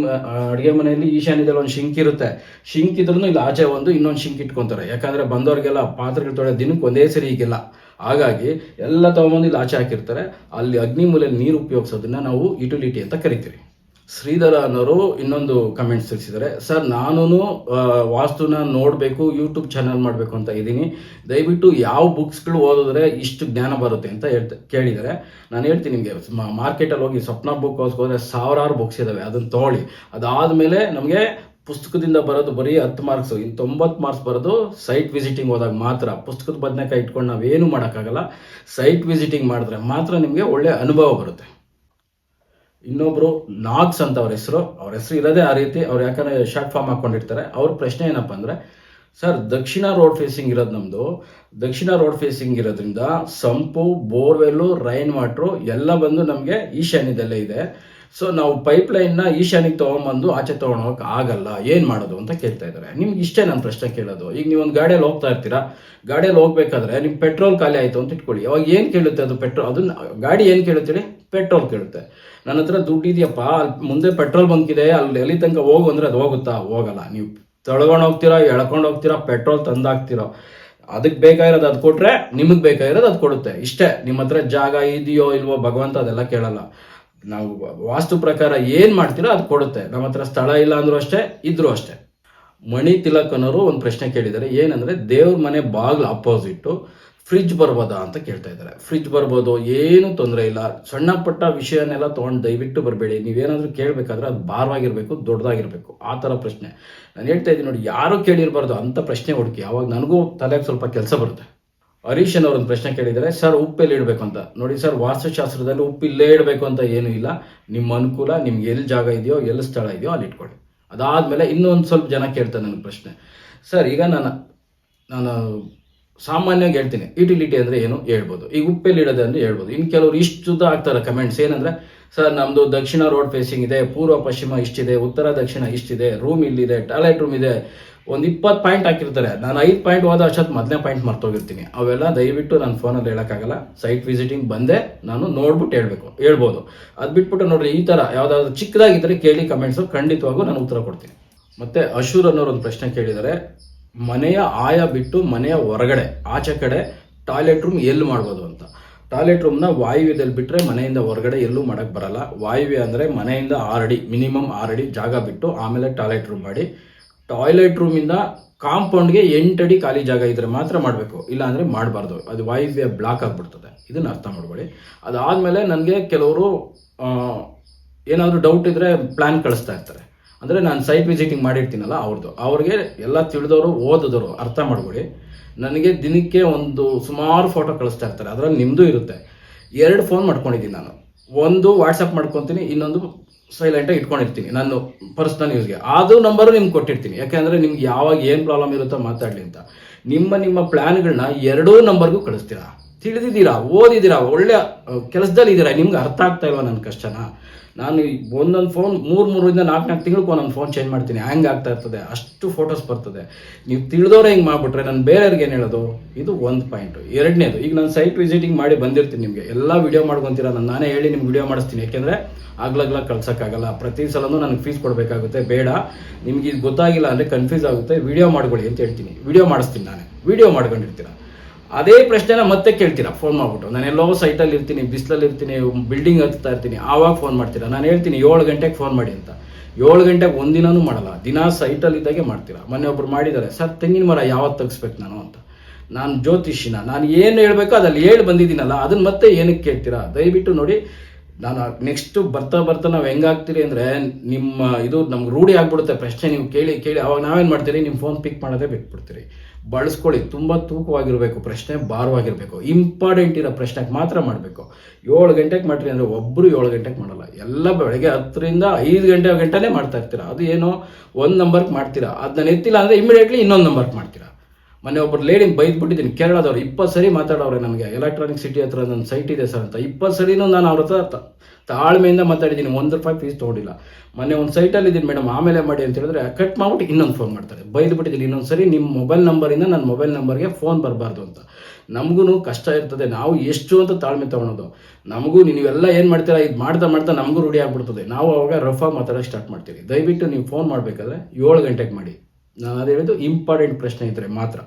[SPEAKER 1] ಅಡುಗೆ ಮನೆಯಲ್ಲಿ ಈಶಾನ್ಯದಲ್ಲಿ ಒಂದು ಶಿಂಕ್ ಇರುತ್ತೆ. ಶಿಂಕ್ ಇದ್ರೂ ಇಲ್ಲಿ ಆಚೆ ಒಂದು ಇನ್ನೊಂದು ಶಿಂಕ್ ಇಟ್ಕೊಂತಾರೆ. ಯಾಕಂದ್ರೆ ಬಂದವ್ರಿಗೆಲ್ಲ ಪಾತ್ರೆಗಳು ತೊಳೆಯೋ ದಿನಕ್ಕೆ ಒಂದೇ ಸರಿ ಈಗೆಲ್ಲ. ಹಾಗಾಗಿ ಎಲ್ಲ ತಗೊಂಬಂದು ಇಲ್ಲಿ ಆಚೆ ಹಾಕಿರ್ತಾರೆ. ಅಲ್ಲಿ ಅಗ್ನಿ ಮೂಲೆಯಲ್ಲಿ ನೀರು ಉಪಯೋಗಿಸೋದನ್ನ ನಾವು ಯುಟಿಲಿಟಿ ಅಂತ ಕರಿತೀವಿ. ಶ್ರೀಧರ ಅನ್ನೋರು ಇನ್ನೊಂದು ಕಮೆಂಟ್ಸ್ ತಿಳಿಸಿದ್ದಾರೆ. ಸರ್ ನಾನು ವಾಸ್ತುನ ನೋಡಬೇಕು ಯೂಟ್ಯೂಬ್ ಚಾನಲ್ ಮಾಡಬೇಕು ಅಂತ ಇದ್ದೀನಿ. ದಯವಿಟ್ಟು ಯಾವ ಬುಕ್ಸ್ಗಳು ಓದಿದ್ರೆ ಇಷ್ಟು ಜ್ಞಾನ ಬರುತ್ತೆ ಅಂತ ಹೇಳ್ತ, ಕೇಳಿದ್ದಾರೆ. ನಾನು ಹೇಳ್ತೀನಿ ನಿಮಗೆ ಮಾರ್ಕೆಟಲ್ಲಿ ಹೋಗಿ ಸ್ವಪ್ನ ಬುಕ್ ಹೋದ್ರೆ ಸಾವಿರಾರು ಬುಕ್ಸ್ ಇದ್ದಾವೆ ಅದನ್ನು ತೊಗೊಳ್ಳಿ ಅದಾದಮೇಲೆ ನಮಗೆ ಪುಸ್ತಕದಿಂದ ಬರೋದು ಬರೀ ಹತ್ತು ಮಾರ್ಕ್ಸ್ ಇನ್ನು ತೊಂಬತ್ತು ಮಾರ್ಕ್ಸ್ ಬರೋದು ಸೈಟ್ ವಿಸಿಟಿಂಗ್ ಹೋದಾಗ ಮಾತ್ರ. ಪುಸ್ತಕದ ಬದನೆಕಾಯಿ ಇಟ್ಕೊಂಡು ನಾವೇನು ಮಾಡೋಕ್ಕಾಗಲ್ಲ. ಸೈಟ್ ವಿಸಿಟಿಂಗ್ ಮಾಡಿದ್ರೆ ಮಾತ್ರ ನಿಮಗೆ ಒಳ್ಳೆ ಅನುಭವ ಬರುತ್ತೆ. ಇನ್ನೊಬ್ರು ನಾಗ್ಸ್ ಅಂತ ಅವ್ರ ಹೆಸರು ಅವ್ರ ಹೆಸರು ಇರೋದೇ ಆ ರೀತಿ, ಅವ್ರು ಯಾಕಂದ್ರೆ ಶಾರ್ಟ್ ಫಾರ್ಮ್ ಹಾಕೊಂಡಿರ್ತಾರೆ. ಅವ್ರ ಪ್ರಶ್ನೆ ಏನಪ್ಪ ಅಂದ್ರೆ, ಸರ್, ದಕ್ಷಿಣ ರೋಡ್ ಫೇಸಿಂಗ್ ಇರೋದು ನಮ್ಮದು ದಕ್ಷಿಣ ರೋಡ್ ಫೇಸಿಂಗ್ ಇರೋದ್ರಿಂದ, ಸಂಪು, ಬೋರ್ವೆಲ್ಲು ರೈನ್ ವಾಟ್ರು ಎಲ್ಲ ಬಂದು ನಮಗೆ ಈಶಾನ್ಯದಲ್ಲೇ ಇದೆ. ಸೊ ನಾವು ಪೈಪ್ ಲೈನ್ನ ಈಶಾನ್ಯಕ್ಕೆ ತೊಗೊಂಬಂದು ಆಚೆ ತೊಗೊಂಡೋಗಕ್ಕೆ ಆಗಲ್ಲ. ಏನು ಮಾಡೋದು ಅಂತ ಕೇಳ್ತಾ ಇದ್ದಾರೆ. ನಿಮ್ಗೆ ಇಷ್ಟೇ ನಾನು ಪ್ರಶ್ನೆ ಕೇಳೋದು. ಈಗ ನೀವು ಒಂದು ಗಾಡಿಯಲ್ಲಿ ಹೋಗ್ತಾ ಇರ್ತೀರಾ? ಗಾಡಿಯಲ್ಲಿ ಹೋಗ್ಬೇಕಾದ್ರೆ ನಿಮ್ಮ ಪೆಟ್ರೋಲ್ ಖಾಲಿ ಆಯಿತು ಅಂತ ಇಟ್ಕೊಳ್ಳಿ. ಅವಾಗ ಏನು ಕೇಳುತ್ತೆ ಅದು ಪೆಟ್ರೋಲ್ ಅದನ್ನ ಗಾಡಿ ಏನು ಕೇಳುತ್ತೀರಿ ಪೆಟ್ರೋಲ್ ಕೇಳುತ್ತೆ. ನನ್ನ ಹತ್ರ ದುಡ್ಡು ಇದೆಯಪ್ಪ ಮುಂದೆ ಪೆಟ್ರೋಲ್ ಬಂದಿದೆ ಅಲ್ಲಿ ಎಲ್ಲಿ ತನಕ ಹೋಗು ಅಂದರೆ ಅದು ಹೋಗುತ್ತಾ? ಹೋಗಲ್ಲ. ನೀವು ತೊಳ್ಕೊಂಡು ಹೋಗ್ತೀರಾ, ಎಳ್ಕೊಂಡು ಹೋಗ್ತೀರಾ ಪೆಟ್ರೋಲ್ ತಂದಾಕ್ತಿರೋ? ಅದಕ್ಕೆ ಬೇಕಾಗಿರೋದು ಅದು ಕೊಟ್ಟರೆ ನಿಮಗೆ ಬೇಕಾಗಿರೋದು ಅದು ಕೊಡುತ್ತೆ. ಇಷ್ಟೇ. ನಿಮ್ಮ ಹತ್ರ ಜಾಗ ಇದೆಯೋ ಇಲ್ವೋ ಭಗವಂತ ಅದೆಲ್ಲ ಕೇಳಲ್ಲ. ನಾವು ವಾಸ್ತು ಪ್ರಕಾರ ಏನು ಮಾಡ್ತೀರೋ ಅದು ಕೊಡುತ್ತೆ. ನಮ್ಮ ಹತ್ರ ಸ್ಥಳ ಇಲ್ಲ ಅಂದ್ರೂ ಅಷ್ಟೇ, ಇದ್ರೂ ಅಷ್ಟೇ. ಮಣಿ ತಿಲಕ್ ಅನ್ನೋರು ಒಂದು ಪ್ರಶ್ನೆ ಕೇಳಿದ್ದಾರೆ. ಏನಂದ್ರೆ ದೇವ್ರ ಮನೆ ಬಾಗ್ಲು ಅಪೋಸಿಟ್ಟು ಫ್ರಿಜ್ ಬರ್ಬೋದಾ ಅಂತ ಕೇಳ್ತಾ ಇದ್ದಾರೆ. ಫ್ರಿಜ್ ಬರ್ಬೋದು, ಏನು ತೊಂದರೆ ಇಲ್ಲ. ಸಣ್ಣ ಪಟ್ಟ ವಿಷಯನೆಲ್ಲ ತೊಗೊಂಡು ದಯವಿಟ್ಟು ಬರಬೇಡಿ. ನೀವೇನಾದ್ರೂ ಕೇಳಬೇಕಾದ್ರೆ ಅದು ಭಾರವಾಗಿರ್ಬೇಕು, ದೊಡ್ಡದಾಗಿರ್ಬೇಕು. ಆ ಥರ ಪ್ರಶ್ನೆ. ನಾನು ಹೇಳ್ತಾ ಇದ್ದೀನಿ ನೋಡಿ, ಯಾರು ಕೇಳಿರಬಾರ್ದು ಅಂತ ಪ್ರಶ್ನೆ ಹುಡುಕಿ. ಅವಾಗ ನನಗೂ ತಲೆಗೆ ಸ್ವಲ್ಪ ಕೆಲಸ ಬರುತ್ತೆ. ಹರೀಶ್ ಅವರೊಂದು ಪ್ರಶ್ನೆ ಕೇಳಿದರೆ, ಸರ್ ಉಪ್ಪೆಲ್ಲಿ ಇಡಬೇಕು ಅಂತ? ನೋಡಿ, ಸರ್, ವಾಸ್ತುಶಾಸ್ತ್ರದಲ್ಲಿ ಉಪ್ಪು ಇಲ್ಲೇ ಇಡಬೇಕು ಅಂತ ಏನೂ ಇಲ್ಲ. ನಿಮ್ಮ ಅನುಕೂಲ, ನಿಮ್ಗೆ ಎಲ್ಲಿ ಜಾಗ ಇದೆಯೋ, ಎಲ್ಲಿ ಸ್ಥಳ ಇದೆಯೋ ಅಲ್ಲಿ ಇಟ್ಕೊಳ್ಳಿ. ಅದಾದಮೇಲೆ ಇನ್ನೊಂದು ಸ್ವಲ್ಪ ಜನ ಕೇಳ್ತಾರೆ ನನ್ನ ಪ್ರಶ್ನೆ. ಸರ್, ಈಗ ನಾನು ನಾನು ಸಾಮಾನ್ಯವಾಗಿ ಹೇಳ್ತೀನಿ, ಯುಟಿಲಿಟಿ ಅಂದರೆ ಏನು? ಹೇಳ್ಬೋದು. ಈಗ ಉಪ್ಪೆಲ್ಲಿ ಇಡೋದು? ಅಂದರೆ ಹೇಳ್ಬೋದು. ಇನ್ನು ಕೆಲವರು ಇಷ್ಟುದ್ದ ಆಗ್ತಾರೆ ಕಮೆಂಟ್ಸ್. ಏನಂದರೆ, ಸರ್ ನಮ್ಮದು ದಕ್ಷಿಣ ರೋಡ್ ಫೇಸಿಂಗ್ ಇದೆ, ಪೂರ್ವ ಪಶ್ಚಿಮ ಇಷ್ಟಿದೆ, ಉತ್ತರ ದಕ್ಷಿಣ ಇಷ್ಟಿದೆ ರೂಮ್ ಇಲ್ಲಿದೆ ಟಾಯ್ಲೆಟ್ ರೂಮ್ ಇದೆ ಒಂದು ಇಪ್ಪತ್ತು ಪಾಯಿಂಟ್ ಹಾಕಿರ್ತಾರೆ. ನಾನು ಐದು ಪಾಯಿಂಟ್ ಹೋದ ಅಷ್ಟೊತ್ತು ಮೊದಲನೇ ಪಾಯಿಂಟ್ ಮರ್ತೋಗಿರ್ತೀನಿ. ಅವೆಲ್ಲ ದಯವಿಟ್ಟು ನಾನು ಫೋನಲ್ಲಿ ಹೇಳೋಕ್ಕಾಗಲ್ಲ. ಸೈಟ್ ವಿಸಿಟಿಂಗ್ ಬಂದೆ ನಾನು ನೋಡ್ಬಿಟ್ಟು ಹೇಳಬೇಕು, ಹೇಳ್ಬೋದು. ಅದು ಬಿಟ್ಬಿಟ್ಟು ನೋಡ್ರಿ, ಈ ಥರ ಯಾವುದಾದ್ರು ಚಿಕ್ಕದಾಗಿದ್ದರೆ ಕೇಳಿ ಕಮೆಂಟ್ಸು ಖಂಡಿತವಾಗೂ ನಾನು ಉತ್ತರ ಕೊಡ್ತೀನಿ. ಮತ್ತು ಅಶೂರ್ ಅನ್ನೋರು ಒಂದು ಪ್ರಶ್ನೆ ಕೇಳಿದರೆ. ಮನೆಯ ಆಯ ಬಿಟ್ಟು ಮನೆಯ ಹೊರಗಡೆ, ಆಚೆ ಕಡೆ ಟಾಯ್ಲೆಟ್ ರೂಮ್ ಎಲ್ಲಿ ಮಾಡ್ಬೋದು ಅಂತ. ಟಾಯ್ಲೆಟ್ ರೂಮ್ನ ವಾಯುವ್ಯದಲ್ಲಿ ಬಿಟ್ಟರೆ ಮನೆಯಿಂದ ಹೊರಗಡೆ ಎಲ್ಲೂ ಮಾಡೋಕ್ಕೆ ಬರಲ್ಲ. ವಾಯುವ್ಯ ಅಂದರೆ ಮನೆಯಿಂದ ಆರಡಿ, ಮಿನಿಮಮ್ ಆರಡಿ ಜಾಗ ಬಿಟ್ಟು ಆಮೇಲೆ ಟಾಯ್ಲೆಟ್ ರೂಮ್ ಮಾಡಿ. ಟಾಯ್ಲೆಟ್ ರೂಮಿಂದ ಕಾಂಪೌಂಡ್ಗೆ ಎಂಟಡಿ ಖಾಲಿ ಜಾಗ ಇದ್ರೆ ಮಾತ್ರ ಮಾಡಬೇಕು. ಇಲ್ಲ ಅಂದರೆ ಮಾಡಬಾರ್ದು. ಅದು ವಾಯುವ್ಯ ಬ್ಲಾಕ್ ಆಗಿಬಿಡ್ತದೆ. ಇದನ್ನು ಅರ್ಥ ಮಾಡ್ಕೊಳ್ಳಿ. ಅದಾದಮೇಲೆ ನನಗೆ ಕೆಲವರು ಏನಾದರೂ ಡೌಟ್ ಇದ್ದರೆ ಪ್ಲ್ಯಾನ್ ಕಳಿಸ್ತಾ ಇರ್ತಾರೆ. ಅಂದರೆ ನಾನು ಸೈಟ್ ವಿಸಿಟಿಂಗ್ ಮಾಡಿರ್ತೀನಲ್ಲ ಅವ್ರದ್ದು ಅವ್ರಿಗೆ ಎಲ್ಲ ತಿಳಿದವರು, ಓದಿದವರು ಅರ್ಥ ಮಾಡ್ಕೊಳ್ಳಿ. ನನಗೆ ದಿನಕ್ಕೆ ಒಂದು ಸುಮಾರು ಫೋಟೋ ಕಳಿಸ್ತಾ ಇರ್ತಾರೆ. ಅದರಲ್ಲಿ ನಿಮ್ಮದು ಇರುತ್ತೆ. ಎರಡು ಫೋನ್ ಮಾಡ್ಕೊಂಡಿದ್ದೀನಿ ನಾನು. ಒಂದು ವಾಟ್ಸಪ್ ಮಾಡ್ಕೊತೀನಿ, ಇನ್ನೊಂದು ಸೈಲೆಂಟಾಗಿ ಇಟ್ಕೊಂಡಿರ್ತೀನಿ ನಾನು ಪರ್ಸ್ನಲ್ ಯೂಸ್ಗೆ ಅದು ನಂಬರು ನಿಮ್ಗೆ ಕೊಟ್ಟಿರ್ತೀನಿ. ಯಾಕೆಂದರೆ ನಿಮ್ಗೆ ಯಾವಾಗ ಏನು ಪ್ರಾಬ್ಲಮ್ ಇರುತ್ತೋ ಮಾತಾಡಲಿ ಅಂತ. ನಿಮ್ಮ ನಿಮ್ಮ ಪ್ಲ್ಯಾನ್ಗಳನ್ನ ಎರಡೂ ನಂಬರ್ಗೂ ಕಳಿಸ್ತೀರಾ? ತಿಳಿದಿದ್ದೀರಾ? ಓದಿದ್ದೀರಾ? ಒಳ್ಳೆ ಕೆಲಸದಲ್ಲಿ ಇದ್ದೀರಾ? ನಿಮ್ಗೆ ಅರ್ಥ ಆಗ್ತಾ ಇಲ್ವಾ ನನ್ನ ಕಷ್ಟನ ನಾನು ಒಂದೊಂದು ಫೋನ್ ಮೂರು, ಮೂರರಿಂದ ನಾಲ್ಕು ನಾಲ್ಕು ತಿಂಗಳಿಗೆ ಒಂದೊಂದು ಫೋನ್ ಚೇಂಜ್ ಮಾಡ್ತೀನಿ. ಹ್ಯಾಂಗ್ ಆಗ್ತಾ ಇರ್ತದೆ? ಅಷ್ಟು ಫೋಟೋಸ್ ಬರ್ತದೆ. ನೀವು ತಿಳಿದವ್ರೆ ಹಿಂಗೆ ಮಾಡಿಬಿಟ್ರೆ ನಾನು ಬೇರೆಯವ್ರಿಗೆ ಏನು ಹೇಳೋದು? ಇದು ಒಂದು ಪಾಯಿಂಟು ಎರಡನೇದು, ಈಗ ನಾನು ಸೈಟ್ ವಿಸಿಟಿಂಗ್ ಮಾಡಿ ಬಂದಿರ್ತೀನಿ ನಿಮಗೆ. ಎಲ್ಲ ವಿಡಿಯೋ ಮಾಡ್ಕೊತೀರ? ನಾನು ನಾನೇ ಹೇಳಿ ನಿಮ್ಗೆ ವಿಡಿಯೋ ಮಾಡಿಸ್ತೀನಿ. ಯಾಕೆಂದರೆ ಆಗ್ಲಾಗ್ಲ ಕಳ್ಸೋಕ್ಕಾಗಲ್ಲ. ಪ್ರತಿ ಸಲನೂ ನನಗೆ ಫೀಸ್ ಕೊಡಬೇಕಾಗುತ್ತೆ. ಬೇಡ. ನಿಮ್ಗೆ ಇದು ಗೊತ್ತಾಗಿಲ್ಲ ಅಂದರೆ ಕನ್ಫ್ಯೂಸ್ ಆಗುತ್ತೆ. ವಿಡಿಯೋ ಮಾಡ್ಕೊಳ್ಳಿ ಅಂತ ಹೇಳ್ತೀನಿ. ವಿಡಿಯೋ ಮಾಡಿಸ್ತೀನಿ ನಾನೇ. ವಿಡಿಯೋ ಮಾಡ್ಕೊಂಡಿರ್ತೀರ? ಅದೇ ಪ್ರಶ್ನೆನ ಮತ್ತೆ ಕೇಳ್ತೀರಾ? ಫೋನ್ ಮಾಡ್ಬಿಟ್ಟು. ನಾನು ಎಲ್ಲೋ ಸೈಟಲ್ಲಿ ಇರ್ತೀನಿ, ಬಿಸಿಲಲ್ಲಿ ಇರ್ತೀನಿ ಬಿಲ್ಡಿಂಗ್ ಹತ್ತಾ ಇರ್ತೀನಿ, ಆವಾಗ ಫೋನ್ ಮಾಡ್ತೀರಾ? ನಾನು ಹೇಳ್ತೀನಿ, ಏಳು ಗಂಟೆಗೆ ಫೋನ್ ಮಾಡಿ ಅಂತ. ಏಳು ಗಂಟೆಗೆ ಒಂದಿನೂ ಮಾಡಲ್ಲ. ದಿನ ಸೈಟಲ್ಲಿ ಇದ್ದಾಗೆ ಮಾಡ್ತೀರಾ? ಮೊನ್ನೆ ಒಬ್ರು ಮಾಡಿದ್ದಾರೆ, ಸರ್, ತೆಂಗಿನ ಮರ ಯಾವತ್ತು ತೆಗಿಸ್ಬೇಕು ನಾನು? ಅಂತ. ನಾನು ಜ್ಯೋತಿಷಿನ ನಾನು ಏನು ಹೇಳ್ಬೇಕೋ ಅದಲ್ಲಿ ಹೇಳಿ ಬಂದಿದ್ದೀನಲ್ಲ ಅದನ್ನ ಮತ್ತೆ ಏನಕ್ಕೆ ಕೇಳ್ತೀರಾ? ದಯವಿಟ್ಟು ನೋಡಿ, ನಾನು ನೆಕ್ಸ್ಟ್ ಬರ್ತಾ ಬರ್ತಾ ನಾವು ಹೆಂಗಾಗ್ತೀರಿ ಅಂದರೆ, ನಿಮ್ಮ ಇದು ನಮ್ಗೆ ರೂಢಿ ಆಗ್ಬಿಡುತ್ತೆ ಪ್ರಶ್ನೆ ನೀವು ಕೇಳಿ ಕೇಳಿ. ಅವಾಗ ನಾವೇನು ಮಾಡ್ತೀರಿ? ನಿಮ್ಮ ಫೋನ್ ಪಿಕ್ ಮಾಡೋದೇ ಬಿಟ್ಬಿಡ್ತೀರಿ. ಬಳಸ್ಕೊಳ್ಳಿ. ತುಂಬ ತೂಕವಾಗಿರಬೇಕು, ಪ್ರಶ್ನೆ ಭಾರವಾಗಿರಬೇಕು. ಇಂಪಾರ್ಟೆಂಟ್ ಇರೋ ಪ್ರಶ್ನೆಗೆ ಮಾತ್ರ ಮಾಡಬೇಕು. ಏಳು ಗಂಟೆಗೆ ಮಾಡ್ರಿ ಅಂದರೆ ಒಬ್ಬರು ಏಳು ಗಂಟೆಗೆ ಮಾಡಲ್ಲ. ಎಲ್ಲ ಬೆಳಗ್ಗೆ ಹತ್ತರಿಂದ ಐದು ಗಂಟೆ ಗಂಟೆನೇ ಮಾಡ್ತಾ ಇರ್ತೀರ. ಅದು ಏನೋ ಒಂದು ನಂಬರ್ಗೆ ಮಾಡ್ತೀರಾ. ಅದನ್ನ ಎತ್ತಿಲ್ಲ ಅಂದರೆ ಇಮಿಡಿಯೇಟ್ಲಿ ಇನ್ನೊಂದು ನಂಬರ್ಗೆ ಮಾಡ್ತೀರಾ. ಮೊನ್ನೆ ಒಬ್ಬರು ಲೇಡಿನ ಬೈದ್ಬಿಟ್ಟಿದ್ದೀನಿ. ಕೇರಳದವ್ರು. ಇಪ್ಪತ್ತು ಸರಿ ಮಾತಾಡೋರೆ ನನಗೆ. ಎಲೆಕ್ಟ್ರಾನಿಕ್ ಸಿಟಿ ಹತ್ರ ನನ್ನ ಸೈಟ್ ಇದೆ ಸರ್ ಅಂತ. ಇಪ್ಪತ್ತು ಸರಿನೂ ನಾನು ಅವ್ರ ಹತ್ರ ತಾಳ್ಮೆಯಿಂದ ಮಾತಾಡಿದ್ದೀನಿ. ಒಂದು ರೂಪಾಯಿ ಫೀಸ್ ತೊಗೊಂಡಿಲ್ಲ. ಮೊನ್ನೆ ಒಂದು ಸೈಟಲ್ಲಿ ಇದ್ದೀನಿ ಮೇಡಮ್ ಆಮೇಲೆ ಮಾಡಿ ಅಂತ ಹೇಳಿದ್ರೆ ಕಟ್ ಮಾಡ್ಬಿಟ್ಟು ಇನ್ನೊಂದು ಫೋನ್ ಮಾಡ್ತಾರೆ. ಬೈದ್ಬಿಟ್ಟಿದ್ದೀನಿ ಇನ್ನೊಂದು ಸರಿ ನಿಮ್ಮ ಮೊಬೈಲ್ ನಂಬರಿಂದ ನನ್ನ ಮೊಬೈಲ್ ನಂಬರ್ಗೆ ಫೋನ್ ಬರಬಾರ್ದು ಅಂತ. ನಮಗೂ ಕಷ್ಟ ಇರ್ತದೆ. ನಾವು ಎಷ್ಟು ಅಂತ ತಾಳ್ಮೆ ತೊಗೊಳೋದು. ನಮಗೂ ನೀವೆಲ್ಲ ಏನು ಮಾಡ್ತೀರಾ? ಇದು ಮಾಡ್ತಾ ಮಾಡ್ತಾ ನಮಗೂ ರೂಢಿ ಆಗ್ಬಿಡ್ತದೆ. ನಾವು ಅವಾಗ ರಫಾಗಿ ಮಾತಾಡೋಕ್ಕೆ ಸ್ಟಾರ್ಟ್ ಮಾಡ್ತೀವಿ ದಯವಿಟ್ಟು ನೀವು ಫೋನ್ ಮಾಡಬೇಕಾದ್ರೆ ಏಳು ಗಂಟೆಗೆ ಮಾಡಿ. ನಾನು ಅದು ಹೇಳಿದ್ದು ಇಂಪಾರ್ಟೆಂಟ್ ಪ್ರಶ್ನೆ ಇದ್ದರೆ ಮಾತ್ರ.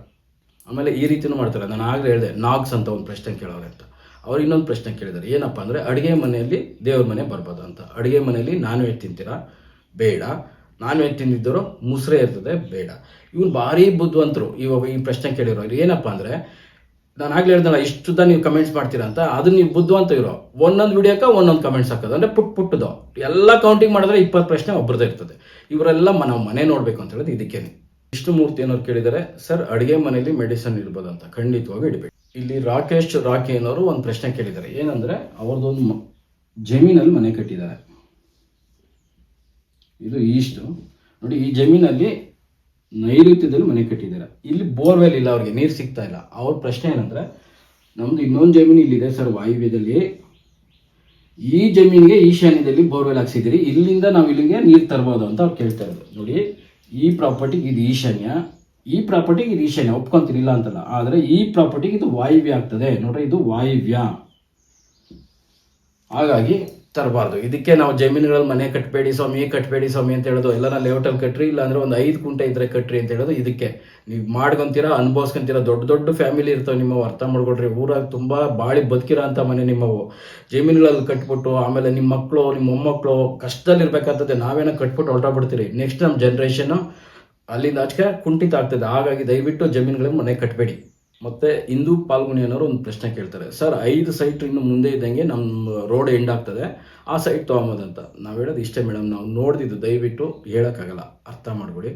[SPEAKER 1] ಆಮೇಲೆ ಈ ರೀತಿಯೂ ಮಾಡ್ತಾರೆ. ನಾನು ಆಗಲೇ ಹೇಳಿದೆ, ನಾಗ್ಸ್ ಅಂತ ಒಂದು ಪ್ರಶ್ನೆ ಕೇಳೋರೆ ಅಂತ. ಅವ್ರು ಇನ್ನೊಂದು ಪ್ರಶ್ನೆ ಕೇಳಿದ್ದಾರೆ. ಏನಪ್ಪ ಅಂದರೆ, ಅಡುಗೆ ಮನೆಯಲ್ಲಿ ದೇವ್ರ ಮನೆ ಬರ್ಬೋದು ಅಂತ. ಅಡುಗೆ ಮನೆಯಲ್ಲಿ ನಾನ್ ವೆಜ್ ತಿಂತೀರಾ? ಬೇಡ. ನಾನ್ ವೆಜ್ ತಿಂದಿದ್ದರು ಮುಸ್ರೆ ಇರ್ತದೆ, ಬೇಡ. ಇವ್ನು ಭಾರಿ ಬುದ್ಧಿವಂತರು. ಇವಾಗ ಈ ಪ್ರಶ್ನೆ ಕೇಳಿರೋರು. ಏನಪ್ಪ ಅಂದರೆ ನಾನು ಆಗ್ಲೇ ಹೇಳ್ದಲ್ಲ ದ ನೀವು ಕಮೆಂಟ್ಸ್ ಮಾಡ್ತೀರಾ ಅಂತ, ಅದು ನೀವು ಬುದ್ಧವಂತ ಇರೋ. ಒಂದೊಂದು ವಿಡಿಯೋಕ ಒಂದೊಂದು ಕಮೆಂಟ್ಸ್ ಹಾಕೋದು. ಅಂದ್ರೆ ಪುಟ್ ಪುಟ್ಟದು. ಎಲ್ಲ ಕೌಂಟಿಂಗ್ ಮಾಡಿದ್ರೆ ಇಪ್ಪತ್ತು ಪ್ರಶ್ನೆ ಒಬ್ಬರದೇ ಇರ್ತದೆ. ಇವರೆಲ್ಲ ನಾವು ಮನೆ ನೋಡಬೇಕು ಅಂತ ಹೇಳೋದು ಇದಕ್ಕೇನೆ. ವಿಷ್ಣುಮೂರ್ತಿ ಅನ್ನೋರು ಕೇಳಿದರೆ, ಸರ್, ಅಡುಗೆ ಮನೆಯಲ್ಲಿ ಮೆಡಿಸನ್ ಇರ್ಬೋದು ಅಂತ. ಖಂಡಿತವಾಗಿ ಇಡಬೇಕು. ಇಲ್ಲಿ ರಾಕೇಶ್ ರಾಕಿ ಅನ್ನೋರು ಒಂದು ಪ್ರಶ್ನೆ ಕೇಳಿದ್ದಾರೆ ಏನಂದ್ರೆ, ಅವ್ರದ್ದೊಂದು ಜಮೀನಲ್ಲಿ ಮನೆ ಕಟ್ಟಿದ್ದಾರೆ. ಇದು ಈಸ್ಟು ನೋಡಿ, ಈ ಜಮೀನಲ್ಲಿ ನೈಋತ್ಯದಲ್ಲಿ ಮನೆ ಕಟ್ಟಿದ್ದಾರೆ. ಇಲ್ಲಿ ಬೋರ್ವೆಲ್ ಇಲ್ಲ, ಅವ್ರಿಗೆ ನೀರು ಸಿಗ್ತಾ ಇಲ್ಲ. ಅವ್ರ ಪ್ರಶ್ನೆ ಏನಂದ್ರೆ, ನಮ್ದು ಇನ್ನೊಂದು ಜಮೀನು ಇಲ್ಲಿದೆ ಸರ್, ವಾಯುವ್ಯದಲ್ಲಿ. ಈ ಜಮೀನಿಗೆ ಈಶಾನ್ಯದಲ್ಲಿ ಬೋರ್ವೆಲ್ ಹಾಕ್ಸಿದ್ದೀರಿ, ಇಲ್ಲಿಂದ ನಾವು ಇಲ್ಲಿಗೆ ನೀರು ತರ್ಬೋದು ಅಂತ ಅವ್ರು ಕೇಳ್ತಾ ಇರೋದು. ನೋಡಿ, ಈ ಪ್ರಾಪರ್ಟಿಗೆ ಇದು ಈಶಾನ್ಯ. ಈ ಪ್ರಾಪರ್ಟಿಗೆ ಇದು ಈಶಾನ್ಯ ಒಪ್ಕೊಂತೀನಿ ಇಲ್ಲ ಅಂತಲ್ಲ. ಆದರೆ ಈ ಪ್ರಾಪರ್ಟಿಗೆ ಇದು ವಾಯುವ್ಯ ಆಗ್ತದೆ. ನೋಡ್ರಿ, ಇದು ವಾಯುವ್ಯ. ಹಾಗಾಗಿ ತರಬಾರ್ದು. ಇದಕ್ಕೆ ನಾವು ಜಮೀನುಗಳಲ್ಲಿ ಮನೆ ಕಟ್ಟಬೇಡಿ ಸ್ವಾಮಿ ಕಟ್ಟಬೇಡಿ ಸ್ವಾಮಿ ಅಂತ ಹೇಳೋದು ಎಲ್ಲ ಲೇಔಟಲ್ಲಿ ಕಟ್ಟ್ರಿ ಇಲ್ಲ ಅಂದ್ರೆ ಒಂದು ಐದು ಕುಂಟೆ ಇದ್ರೆ ಕಟ್ಟ್ರಿ ಅಂತ ಹೇಳೋದು ಇದಕ್ಕೆ. ನೀವು ಮಾಡ್ಕೊಂತೀರಾ, ಅನುಭವಿಸ್ಕೊಂತೀರಾ, ದೊಡ್ಡ ದೊಡ್ಡ ಫ್ಯಾಮಿಲಿ ಇರ್ತಾವೆ ನಿಮ್ಮವು, ಅರ್ಥ ಮಾಡ್ಕೊಡ್ರಿ ಊರಾಗ ತುಂಬಾ ಬಾಳಿ ಬದುಕಿರೋ ಅಂತ ಮನೆ ನಿಮ್ಮವು. ಜಮೀನುಗಳಲ್ಲಿ ಕಟ್ಬಿಟ್ಟು, ಆಮೇಲೆ ನಿಮ್ಮ ಮಕ್ಕಳು ನಿಮ್ಮ ಮೊಮ್ಮಕ್ಕಳು ಕಷ್ಟದಲ್ಲಿ ಇರ್ಬೇಕಾಗ್ತದೆ, ನಾವೇನೋ ಕಟ್ಬಿಟ್ಟು ಬಿಡ್ತೀರಿ. ನೆಕ್ಸ್ಟ್ ನಮ್ಮ ಜನ್ರೇಷನ್ ಅಲ್ಲಿಂದ ಆಚೆಗೆ ಕುಂಠಿತ ಆಗ್ತದೆ. ಹಾಗಾಗಿ ದಯವಿಟ್ಟು ಜಮೀನುಗಳಿಗೆ ಮನೆ ಕಟ್ಟಬೇಡಿ ಮತ್ತೆ ಇಂದು ಪಾಲ್ಗುಣಿ ಅನ್ನೋರು ಒಂದು ಪ್ರಶ್ನೆ ಕೇಳ್ತಾರೆ. ಸರ್, ಐದು ಸೈಟ್ ಇನ್ನು ಮುಂದೆ ಇದ್ದಂಗೆ ನಮ್ಮ ರೋಡ್ ಎಂಡ್ ಆಗ್ತದೆ. ಆ ಸೈಟ್ ಅಂತ ನಾವು ಹೇಳೋದು ಇಷ್ಟೇ ಮೇಡಮ್ ನಾವು ನೋಡಿದ್ದು ದಯವಿಟ್ಟು ಹೇಳೋಕ್ಕಾಗಲ್ಲ. ಅರ್ಥ ಮಾಡ್ಕೊಳ್ಳಿ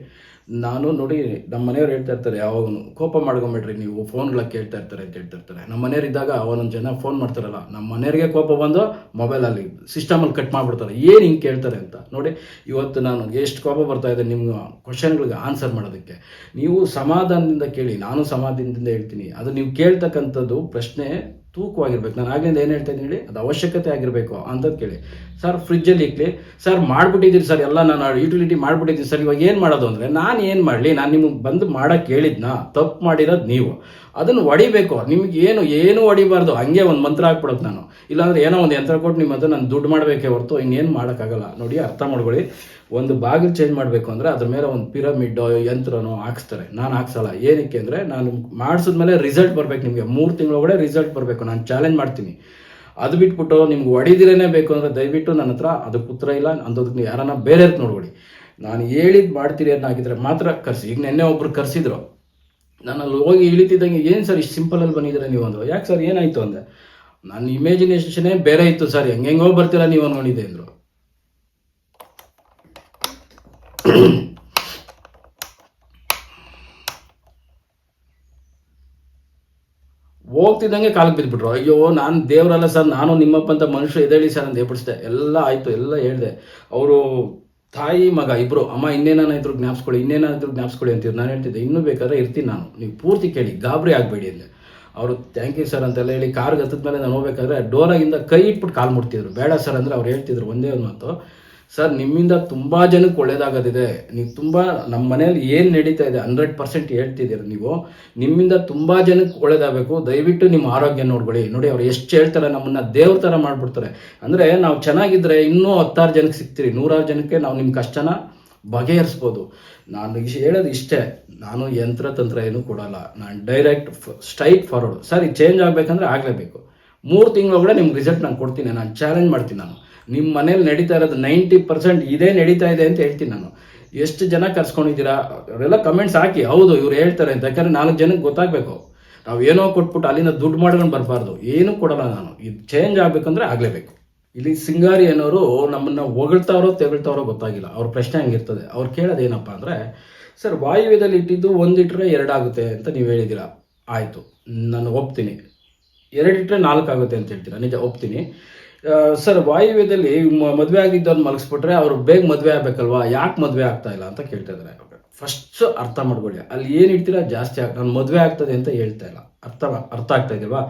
[SPEAKER 1] ನಾನು ನೋಡಿ ನಮ್ಮ ಮನೆಯವ್ರು ಹೇಳ್ತಾ ಇರ್ತಾರೆ ಯಾವಾಗೂ ಕೋಪ ಮಾಡ್ಕೊಂಬೇಡ್ರಿ, ನೀವು ಫೋನ್ಗಳ ಕೇಳ್ತಾ ಇರ್ತಾರೆ ಅಂತ ಹೇಳ್ತಾ ಇರ್ತಾರೆ. ನಮ್ಮ ಮನೆಯವ್ರಿದ್ದಾಗ ಒಂದೊಂದು ಜನ ಫೋನ್ ಮಾಡ್ತಾರಲ್ಲ ನಮ್ಮ ಮನೆಯವರಿಗೆ ಕೋಪ ಬಂದು ಮೊಬೈಲಲ್ಲಿ ಸಿಸ್ಟಮಲ್ಲಿ ಕಟ್ ಮಾಡಿಬಿಡ್ತಾರೆ. ಏನು ಹಿಂಗೆ ಕೇಳ್ತಾರೆ ಅಂತ. ನೋಡಿ, ಇವತ್ತು ನಾನು ಎಷ್ಟು ಕೋಪ ಬರ್ತಾ ಇದೆ ನಿಮ್ಮ ಕ್ವಶನ್ಗಳಿಗೆ ಆನ್ಸರ್ ಮಾಡೋದಕ್ಕೆ. ನೀವು ಸಮಾಧಾನದಿಂದ ಕೇಳಿ. ನಾನು ಸಮಾಧಾನದಿಂದ ಹೇಳ್ತೀನಿ. ಅದು ನೀವು ಕೇಳ್ತಕ್ಕಂಥದ್ದು ಪ್ರಶ್ನೆ ತೂಕವಾಗಿರ್ಬೇಕು. ನಾನು ಆಗಲಿಂದ ಏನು ಹೇಳ್ತಾ ಇದ್ದೀನಿ ಹೇಳಿ? ಅದು ಅವಶ್ಯಕತೆ ಆಗಿರಬೇಕು ಅಂತದ್ದು ಕೇಳಿ. ಸರ್ ಫ್ರಿಜ್ಜಲ್ಲಿ ಇಕ್ಲಿ. ಸರ್ ಮಾಡ್ಬಿಟ್ಟಿದ್ದೀರಿ ಸರ್, ಎಲ್ಲ ನಾನು ಯುಟಿಲಿಟಿ ಮಾಡ್ಬಿಟ್ಟಿದ್ದೀನಿ ಸರ್, ಇವಾಗ ಏನು ಮಾಡೋದು ಅಂದರೆ ನಾನು ಏನು ಮಾಡಲಿ? ನಾನು ನಿಮಗೆ ಬಂದು ಮಾಡೋಕ್ಕೆ ಹೇಳಿದ್ನಾ, ತಪ್ಪು ಮಾಡಿರೋದು ನೀವು. ಅದನ್ನು ಹೊಡಿಬೇಕು. ನಿಮ್ಗೆ ಏನು ಏನು ಹೊಡಿಬಾರ್ದು, ಹಂಗೆ ಒಂದು ಮಂತ್ರ ಹಾಕ್ಬಿಡೋದು ನಾನು. ಇಲ್ಲಾಂದ್ರೆ ಏನೋ ಒಂದು ಯಂತ್ರ ಕೊಟ್ಟು ನಿಮ್ಮ ಹತ್ರ ನಾನು ದುಡ್ಡು ಮಾಡಬೇಕೇ ಹೊರತು ಇನ್ನೇನು ಮಾಡೋಕ್ಕಾಗಲ್ಲ. ನೋಡಿ, ಅರ್ಥ ಮಾಡ್ಕೊಳ್ಳಿ. ಒಂದು ಬಾಗಿಲು ಚೇಂಜ್ ಮಾಡಬೇಕು ಅಂದರೆ ಅದ್ರ ಮೇಲೆ ಒಂದು ಪಿರಮಿಡ್ ಯಂತ್ರನೋ ಹಾಕ್ಸ್ತಾರೆ. ನಾನು ಹಾಕ್ಸಲ್ಲ. ಏನಕ್ಕೆ ಅಂದರೆ ನಾನು ಮಾಡಿಸಿದ್ಮೇಲೆ ರಿಸಲ್ಟ್ ಬರಬೇಕು ನಿಮಗೆ. ಮೂರು ತಿಂಗಳೊಳಗಡೆ ರಿಸಲ್ಟ್ ಬರಬೇಕು. ನಾನು ಚಾಲೆಂಜ್ ಮಾಡ್ತೀನಿ. ಅದು ಬಿಟ್ಬಿಟ್ಟು ನಿಮ್ಗೆ ಹೊಡಿದಿರೇನೆ ಬೇಕು ಅಂದರೆ ದಯವಿಟ್ಟು ನನ್ನ ಹತ್ರ ಅದಕ್ಕೆ ಉತ್ತರ ಇಲ್ಲ ಅಂಥದ್ದು ಯಾರನ್ನ ಬೇರೆ ನೋಡ್ಕೊಳ್ಳಿ ನಾನು ಹೇಳಿದ್ ಮಾಡ್ತೀರಿ ಅನ್ನಾಗಿದ್ರೆ ಮಾತ್ರ ಕರ್ಸಿ. ಈಗ ನೆನ್ನೆ ಒಬ್ರು ಕರೆಸಿದ್ರು. ನಾನು ಅಲ್ಲಿ ಹೋಗಿ ಇಳಿತಿದ್ದಂಗೆ ಏನು ಸರ್ ಇಷ್ಟು ಸಿಂಪಲಲ್ಲಿ ಬಂದಿದ್ದೀರಾ ನೀವು ಅಂದರು. ಯಾಕೆ ಸರ್ ಏನಾಯಿತು ಅಂದೆ. ನನ್ನ ಇಮೇಜಿನೇಷನೇ ಬೇರೆ ಇತ್ತು ಸರ್. ಹೆಂಗೆಂಗೋ ಬರ್ತೀರಾ ನೀವು ಅಂದ್ಕೊಂಡಿದ್ದೆ ಅಂದರು. ಹೋಗ್ತಿದ್ದಂಗೆ ಕಾಲಕ್ಕೆ ಬಿದ್ದುಬಿಟ್ರು ಅಯ್ಯೋ, ನಾನು ದೇವರಲ್ಲ ಸರ್, ನಾನು ನಿಮ್ಮಪ್ಪ ಅಂತ ಮನುಷ್ಯ ಎದೇಳಿ ಸರ್ ಅಂತ ಹೇಳ್ಬಿಡಿಸಿದೆ. ಎಲ್ಲ ಆಯಿತು, ಎಲ್ಲ ಹೇಳಿದೆ. ಅವರು ತಾಯಿ, ಮಗ ಇಬ್ಬರು ಅಮ್ಮ, ಇನ್ನೇನಾದ್ರು ಜ್ಞಾಪಿಸ್ಕೊಳ್ಳಿ ಇನ್ನೇನಾದ್ರು ಜ್ಞಾಪಿಸ್ಕೊಳ್ಳಿ ಅಂತಿದ್ರು. ನಾನು ಹೇಳ್ತಿದ್ದೆ, ಇನ್ನೂ ಬೇಕಾದ್ರೆ ಇರ್ತೀನಿ ನಾನು. ನೀವು ಪೂರ್ತಿ ಕೇಳಿ, ಗಾಬರಿ ಆಗಬೇಡಿ ಅಂದೆ ಅವರು, ಥ್ಯಾಂಕ್ ಯು ಸರ್ ಅಂತೆಲ್ಲ ಹೇಳಿ ಕಾರ್ಗೆ ಹತ್ತದ ಮೇಲೆ ನಾನು ಹೋಗ್ಬೇಕಾದ್ರೆ, ಡೋರಾಗಿಂದ ಕೈ ಇಟ್ಬಿಟ್ಟು ಕಾಲು ಮುಡ್ತಿದ್ರು ಬೇಡ ಸರ್ ಅಂದರೆ ಅವ್ರು ಹೇಳ್ತಿದ್ರು ಒಂದೇ ಒಂದು ಮಾತು. ಸರ್, ನಿಮ್ಮಿಂದ ತುಂಬ ಜನಕ್ಕೆ ಒಳ್ಳೇದಾಗೋದಿದೆ. ನೀವು ತುಂಬ ನಮ್ಮ ಮನೆಯಲ್ಲಿ ಏನು ನಡೀತಾ ಇದೆ, ಹಂಡ್ರೆಡ್ ಪರ್ಸೆಂಟ್ ಹೇಳ್ತಿದ್ದೀರ ನೀವು. ನಿಮ್ಮಿಂದ ತುಂಬ ಜನಕ್ಕೆ ಒಳ್ಳೇದಾಗಬೇಕು. ದಯವಿಟ್ಟು ನಿಮ್ಮ ಆರೋಗ್ಯ ನೋಡ್ಕೊಳ್ಳಿ. ನೋಡಿ, ಅವ್ರು ಎಷ್ಟು ಹೇಳ್ತಾರೆ, ನಮ್ಮನ್ನ ದೇವ್ರ ಥರ ಮಾಡ್ಬಿಡ್ತಾರೆ. ಅಂದರೆ ನಾವು ಚೆನ್ನಾಗಿದ್ರೆ ಇನ್ನೂ ಹತ್ತಾರು ಜನಕ್ಕೆ ಸಿಗ್ತೀರಿ. ನೂರಾರು ಜನಕ್ಕೆ ನಾವು ನಿಮ್ಮ ಕಷ್ಟನ ಬಗೆಹರಿಸ್ಬೋದು. ನಾನು ಹೇಳೋದು ಇಷ್ಟೇ. ನಾನು ಯಂತ್ರ ತಂತ್ರ ಏನೂ ಕೊಡಲ್ಲ. ನಾನು direct straight forward sir change ಆಗಬೇಕಂದ್ರೆ ಆಗಲೇಬೇಕು. ಮೂರು ತಿಂಗಳೊಳಗಡೆ ನಿಮ್ಗೆ ರಿಸಲ್ಟ್ ನಾನು ಕೊಡ್ತೀನಿ. ನಾನು ಚಾಲೆಂಜ್ ಮಾಡ್ತೀನಿ ನಾನು. ನಿಮ್ಮ ಮನೇಲಿ ನಡೀತಾ ಇರೋದು ನೈಂಟಿ ಪರ್ಸೆಂಟ್ ಇದೇ ನಡೀತಾ ಇದೆ ಅಂತ ಹೇಳ್ತೀನಿ ನಾನು. ಎಷ್ಟು ಜನ ಕರ್ಸ್ಕೊಂಡಿದ್ದೀರಾ? ಅವರೆಲ್ಲ ಕಮೆಂಟ್ಸ್ ಹಾಕಿ, ಹೌದು, ಇವ್ರು ಹೇಳ್ತಾರೆ ಅಂತ. ಯಾಕಂದ್ರೆ ನಾಲ್ಕು ಜನಕ್ಕೆ ಗೊತ್ತಾಗಬೇಕು. ನಾವು ಏನೋ ಕೊಟ್ಬಿಟ್ಟು ಅಲ್ಲಿಂದ ದುಡ್ಡು ಮಾಡ್ಕೊಂಡು ಬರಬಾರ್ದು. ಏನೂ ಕೊಡಲ್ಲ ನಾನು. ಇದು ಚೇಂಜ್ ಆಗಬೇಕಂದ್ರೆ ಆಗಲೇಬೇಕು. ಇಲ್ಲಿ ಸಿಂಗಾರಿ ಅನ್ನೋರು ನಮ್ಮನ್ನ ಹೊಗಳ್ತಾವ್ರೋ ತೆಗಳ್ತಾವ್ರೋ ಗೊತ್ತಾಗಿಲ್ಲ. ಅವ್ರ ಪ್ರಶ್ನೆ ಹಂಗಿರ್ತದೆ. ಅವ್ರು ಕೇಳೋದೇನಪ್ಪ ಅಂದರೆ, ಸರ್, ವಾಯುವ್ಯದಲ್ಲಿ ಇಟ್ಟಿದ್ದು ಇಟ್ಟರೆ ಎರಡಾಗುತ್ತೆ ಅಂತ ನೀವು ಹೇಳಿದಿರ ಆಯಿತು. ನಾನು ಒಪ್ತೀನಿ. ಎರಡಿಟ್ರೆ ನಾಲ್ಕು ಆಗುತ್ತೆ ಅಂತ ಹೇಳ್ತೀರಾ? ನಿಜ, ಒಪ್ತೀನಿ. ಸರ್ ವಾಯುವ್ಯದಲ್ಲಿ ಮದುವೆ ಆಗಿದ್ದವ್ರು ಮಲಗಿಸ್ಬಿಟ್ರೆ ಅವ್ರು ಬೇಗ ಮದುವೆ ಆಗ್ಬೇಕಲ್ವಾ? ಯಾಕೆ ಮದುವೆ ಆಗ್ತಾ ಇಲ್ಲ ಅಂತ ಕೇಳ್ತಾ ಇದ್ದಾರೆ ಫಸ್ಟ್ ಅರ್ಥ ಮಾಡ್ಕೊಳ್ಳಿ. ಅಲ್ಲಿ ಏನು ಇಡ್ತೀರಾ? ಜಾಸ್ತಿ ಆಗ ನಾನು ಮದುವೆ ಆಗ್ತದೆ ಅಂತ ಹೇಳ್ತಾ ಇಲ್ಲ. ಅರ್ಥ ಅರ್ಥ ಆಗ್ತಾ ಇದೆಯಲ್ವಾ?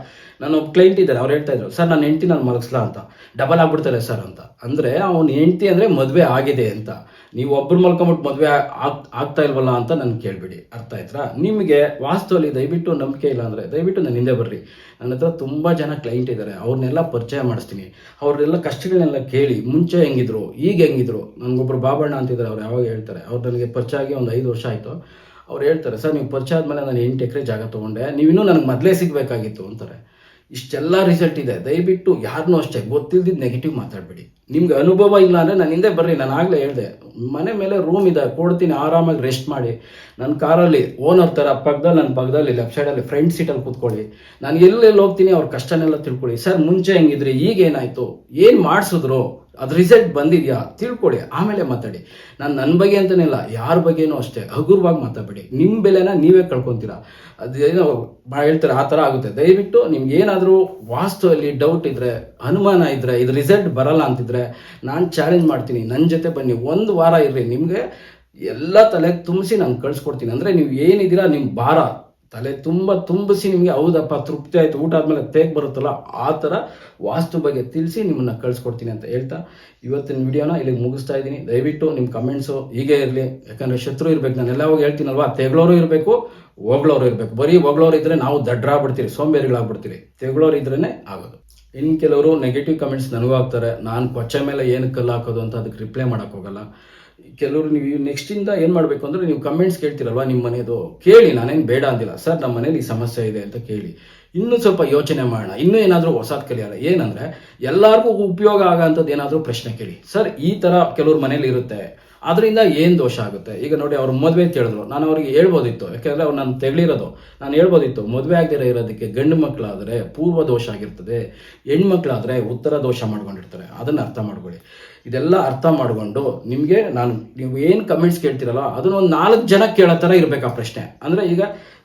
[SPEAKER 1] ನಾನು ಒಬ್ಬ ಕ್ಲೈಂಟ್ ಇದ್ದಾರೆ ಅವ್ರು ಹೇಳ್ತಾ ಇದ್ರು ಸರ್ ನನ್ನ ಹೆಂಡ್ತಿ ನಾನು ಮಲಗಿಸ್ಲಾ ಅಂತ. ಡಬಲ್ ಆಗ್ಬಿಡ್ತಾರೆ ಸರ್ ಅಂತ. ಅಂದರೆ ಅವ್ನು ಹೆಂಡ್ತಿ ಅಂದರೆ ಮದುವೆ ಆಗಿದೆ ಅಂತ. ನೀವು ಒಬ್ಬರು ಮಲ್ಕೊಂಬಿಟ್ಟು ಮದುವೆ ಆಗ್ ಆಗ್ತಾ ಇಲ್ವಲ್ಲ ಅಂತ ನಾನು ಕೇಳಬೇಡಿ. ಅರ್ಥ ಆಯ್ತಾ ನಿಮಗೆ ವಾಸ್ತವಲ್ಲಿ ದಯವಿಟ್ಟು ನಂಬಿಕೆ ಇಲ್ಲ ಅಂದರೆ, ದಯವಿಟ್ಟು ನನ್ನ ಹಿಂದೆ ಬರ್ರಿ. ನನ್ನ ಹತ್ರ ತುಂಬ ಜನ ಕ್ಲೈಂಟ್ ಇದ್ದಾರೆ ಅವ್ರನ್ನೆಲ್ಲ ಪರಿಚಯ ಮಾಡಿಸ್ತೀನಿ. ಅವ್ರನ್ನೆಲ್ಲ ಕಷ್ಟಗಳನ್ನೆಲ್ಲ ಕೇಳಿ, ಮುಂಚೆ ಹೆಂಗಿದ್ರು, ಈಗ ಹೆಂಗಿದ್ರು ನನಗೊಬ್ಬರು ಬಾಬಣ್ಣ ಅಂತಿದ್ದಾರೆ ಅವ್ರು ಯಾವಾಗ ಹೇಳ್ತಾರೆ. ಅವ್ರು ನನಗೆ ಪರಿಚಯ ಆಗಿ ಒಂದು ಐದು ವರ್ಷ ಆಯಿತು. ಅವ್ರು ಹೇಳ್ತಾರೆ, ಸರ್, ನೀವು ಪರಿಚಯ ಆದಮೇಲೆ ನಾನು ಎಂಟು ಎಕರೆ ಜಾಗ ತೊಗೊಂಡೆ. ನೀವಿನ್ನೂ ನನಗೆ ಮೊದಲೇ ಸಿಗಬೇಕಾಗಿತ್ತು, ಅಂತಾರೆ. ಇಷ್ಟೆಲ್ಲ ರಿಸಲ್ಟ್ ಇದೆ. ದಯವಿಟ್ಟು ಯಾರನ್ನೂ ಅಷ್ಟೇ ಗೊತ್ತಿಲ್ದಿದ್ದು ನೆಗೆಟಿವ್ ಮಾತಾಡಬೇಡಿ. ನಿಮ್ಗೆ ಅನುಭವ ಇಲ್ಲ ಅಂದರೆ ನಾನು ಹಿಂದೆ ಬರ್ರಿ, ನಾನು ಆಗಲೇ ಹೇಳಿದೆ. ಮನೆ ಮೇಲೆ ರೂಮ್ ಇದೆ, ಕೊಡ್ತೀನಿ, ಆರಾಮಾಗಿ ರೆಸ್ಟ್ ಮಾಡಿ. ನನ್ನ ಕಾರಲ್ಲಿ ಓನರ್ ಥರ ಪಕ್ಕದಲ್ಲಿ ನನ್ನ ಪಕ್ಕದಲ್ಲಿ ಲೆಫ್ಟ್ ಸೈಡಲ್ಲಿ ಫ್ರಂಟ್ ಸೀಟಲ್ಲಿ ಕೂತ್ಕೊಳ್ಳಿ. ನಾನು ಎಲ್ಲೆಲ್ಲಿ ಹೋಗ್ತೀನಿ ಅವ್ರ ಕಷ್ಟನೆಲ್ಲ ತಿಳ್ಕೊಳ್ಳಿ. ಸರ್, ಮುಂಚೆ ಹೆಂಗಿದ್ರಿ? ಈಗ ಏನಾಯಿತು ಏನು ಮಾಡಿಸಿದ್ರು? ಅದು ರಿಸಲ್ಟ್ ಬಂದಿದೆಯಾ? ತಿಳ್ಕೊಳ್ಳಿ ಆಮೇಲೆ ಮಾತಾಡಿ. ನಾನು ನನ್ನ ಬಗ್ಗೆ ಅಂತಲೇ ಇಲ್ಲ, ಯಾರ ಬಗ್ಗೆನೂ ಅಷ್ಟೇ. ಹಗುರವಾಗಿ ಮಾತಾಡಬೇಡಿ. ನಿಮ್ಮ ಬೆಲೆನ ನೀವೇ ಕಳ್ಕೊತೀರಾ. ಅದೇನೋ ಹೇಳ್ತಾರೆ, ಆ ಥರ ಆಗುತ್ತೆ. ದಯವಿಟ್ಟು ನಿಮ್ಗೆ ಏನಾದರೂ ವಾಸ್ತುವಲ್ಲಿ ಡೌಟ್ ಇದ್ದರೆ ಅನುಮಾನ ಇದ್ದರೆ ಇದು ರಿಸಲ್ಟ್ ಬರಲ್ಲ ಅಂತಿದ್ರೆ, ನಾನು ಚಾಲೆಂಜ್ ಮಾಡ್ತೀನಿ. ನನ್ನ ಜೊತೆ ಬನ್ನಿ. ಒಂದು ವಾರ ಇರ್ರಿ. ನಿಮಗೆ ಎಲ್ಲ ತಲೆಗೆ ತುಂಬಿಸಿ ನಾನು ಕಳಿಸ್ಕೊಡ್ತೀನಿ. ಅಂದರೆ ನೀವು ಏನಿದ್ದೀರಾ ನಿಮ್ಮ ಭಾರ. ತಲೆ ತುಂಬ ತುಂಬಿಸಿ ನಿಮಗೆ, ಹೌದಪ್ಪ, ತೃಪ್ತಿ ಆಯಿತು, ಊಟ ಆದಮೇಲೆ ತೇಗ್ ಬರುತ್ತಲ್ಲ, ಆ ಥರ ವಾಸ್ತು ಬಗ್ಗೆ ತಿಳಿಸಿ ನಿಮ್ಮನ್ನು ಕಳಿಸ್ಕೊಡ್ತೀನಿ ಅಂತ ಹೇಳ್ತಾ ಇವತ್ತಿನ ವಿಡಿಯೋನ ಇಲ್ಲಿಗೆ ಮುಗಿಸ್ತಾ ಇದ್ದೀನಿ. ದಯವಿಟ್ಟು ನಿಮ್ಮ ಕಮೆಂಟ್ಸು ಹೀಗೆ ಇರಲಿ. ಯಾಕಂದರೆ ಶತ್ರು ಇರಬೇಕು, ನಾನು ಎಲ್ಲ ಹೋಗಿ ಹೇಳ್ತೀನಲ್ವಾ? ತೆಗಳೋರು ಇರಬೇಕು, ಹೊಗಳೋರು ಇರಬೇಕು. ಬರೀ ಹೊಗಳೋರು ಇದ್ದರೆ ನಾವು ದಡ್ರಾಗ್ಬಿಡ್ತೀವಿ, ಸೋಂಬೇರಿಗಳಾಗ್ಬಿಡ್ತೀವಿ. ತೆಗಳೋರು ಇದ್ರೇ ಆಗೋದು. ಇನ್ನು ಕೆಲವರು ನೆಗೆಟಿವ್ ಕಮೆಂಟ್ಸ್ ನನಗೂ ಆಗ್ತಾರೆ ನಾನು ಕೊಚ್ಚೆ ಮೇಲೆ ಏನು ಕಲ್ಲು ಹಾಕೋದು ಅಂತ ಅದಕ್ಕೆ ರಿಪ್ಲೈ ಮಾಡೋಕೆ ಹೋಗಲ್ಲ ಕೆಲವರು ನೀವು ನೆಕ್ಸ್ಟಿಂದ ಏನು ಮಾಡಬೇಕು ಅಂದ್ರೆ ನೀವು ಕಮೆಂಟ್ಸ್ ಕೇಳ್ತಿರಲ್ವಾ ನಿಮ್ಮ ಮನೆಯದು ಕೇಳಿ, ನಾನೇನು ಬೇಡ ಅಂದಿಲ್ಲ. ಸರ್ ನಮ್ಮ ಮನೇಲಿ ಈ ಸಮಸ್ಯೆ ಇದೆ ಅಂತ ಕೇಳಿ. ಇನ್ನೂ ಸ್ವಲ್ಪ ಯೋಚನೆ ಮಾಡೋಣ. ಇನ್ನೂ ಏನಾದರೂ ಹೊಸದು ಕಲಿಯೋಣ ಏನಂದರೆ, ಎಲ್ಲರಿಗೂ ಉಪಯೋಗ ಆಗೋಂಥದ್ದು ಏನಾದರೂ ಪ್ರಶ್ನೆ ಕೇಳಿ. ಸರ್, ಈ ಥರ ಕೆಲವ್ರ ಮನೇಲಿ ಇರುತ್ತೆ. ಅದರಿಂದ ಏನು ದೋಷ ಆಗುತ್ತೆ? ಈಗ ನೋಡಿ, ಅವ್ರ ಮದುವೆ ಅಂತ ಹೇಳಿದ್ರು. ನಾನು ಅವ್ರಿಗೆ ಹೇಳ್ಬೋದಿತ್ತು. ಯಾಕೆಂದರೆ ಅವ್ರು ನಾನು ತೆಗಳಿರೋದು. ನಾನು ಹೇಳ್ಬೋದಿತ್ತು, ಮದುವೆ ಆಗದಿರೋ ಇರೋದಕ್ಕೆ ಗಂಡು ಮಕ್ಕಳಾದರೆ ಪೂರ್ವ ದೋಷ ಆಗಿರ್ತದೆ. ಹೆಣ್ಮಕ್ಳಾದರೆ ಉತ್ತರ ದೋಷ ಮಾಡ್ಕೊಂಡಿರ್ತಾರೆ. ಅದನ್ನು ಅರ್ಥ ಮಾಡ್ಕೊಳ್ಳಿ. ಇದೆಲ್ಲ ಅರ್ಥ ಮಾಡಿಕೊಂಡು ನಿಮಗೆ ನಾನು ನೀವು ಏನು ಕಮೆಂಟ್ಸ್ ಕೇಳ್ತೀರಲ್ಲ ಅದನ್ನ ಒಂದು ನಾಲ್ಕು ಜನ ಕೇಳೋ ಥರ ಇರಬೇಕು ಆ ಪ್ರಶ್ನೆ. ಅಂದರೆ ಈಗ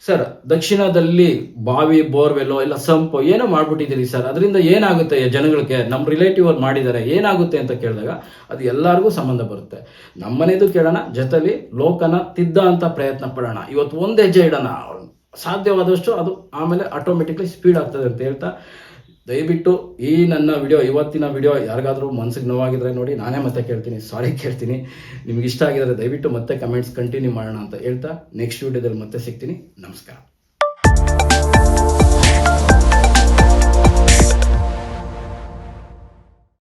[SPEAKER 1] ಸರ್ ದಕ್ಷಿಣದಲ್ಲಿ ಬಾವಿ ಬೋರ್ವೆಲ್ಲೋ ಇಲ್ಲ ಸಂಪು ಏನೋ ಮಾಡ್ಬಿಟ್ಟಿದ್ದೀರಿ ಸರ್ ಅದರಿಂದ ಏನಾಗುತ್ತೆ ಜನಗಳಿಗೆ ನಮ್ಮ ರಿಲೇಟಿವ್ ಅವ್ರು ಮಾಡಿದ್ದಾರೆ ಏನಾಗುತ್ತೆ ಅಂತ ಕೇಳಿದಾಗ ಅದು ಎಲ್ಲರಿಗೂ ಸಂಬಂಧ ಬರುತ್ತೆ. ನಮ್ಮನೇದು ಕೇಳೋಣ, ಜೊತೆಲಿ ಲೋಕನ ತಿದ್ದ ಅಂತ ಪ್ರಯತ್ನ ಪಡೋಣ. ಇವತ್ತು ಒಂದು ಹೆಜ್ಜೆ ಇಡೋಣ. ಸಾಧ್ಯವಾದಷ್ಟು ಅದು ಆಮೇಲೆ ಆಟೋಮೆಟಿಕ್ಲಿ ಸ್ಪೀಡ್ ಆಗ್ತದೆ ಅಂತ ಹೇಳ್ತಾ ದಯವಿಟ್ಟು ಈ ನನ್ನ ವಿಡಿಯೋ, ಇವತ್ತಿನ ವಿಡಿಯೋ ಯಾರಿಗಾದರೂ ಮನಸ್ಸಿಗೆ ನೋವಾಗಿದ್ರೆ ನೋಡಿ, ನಾನೇ ಮತ್ತೆ ಕೇಳ್ತೀನಿ ಸಾರಿ ಕೇಳ್ತೀನಿ. ನಿಮಗೆ ಇಷ್ಟ ಆಗಿದ್ರೆ ದಯವಿಟ್ಟು ಮತ್ತೆ ಕಮೆಂಟ್ಸ್ ಕಂಟಿನ್ಯೂ ಮಾಡೋಣ ಅಂತ ಹೇಳ್ತಾ ನೆಕ್ಸ್ಟ್ ವಿಡಿಯೋದಲ್ಲಿ ಮತ್ತೆ ಸಿಗ್ತೀನಿ. ನಮಸ್ಕಾರ.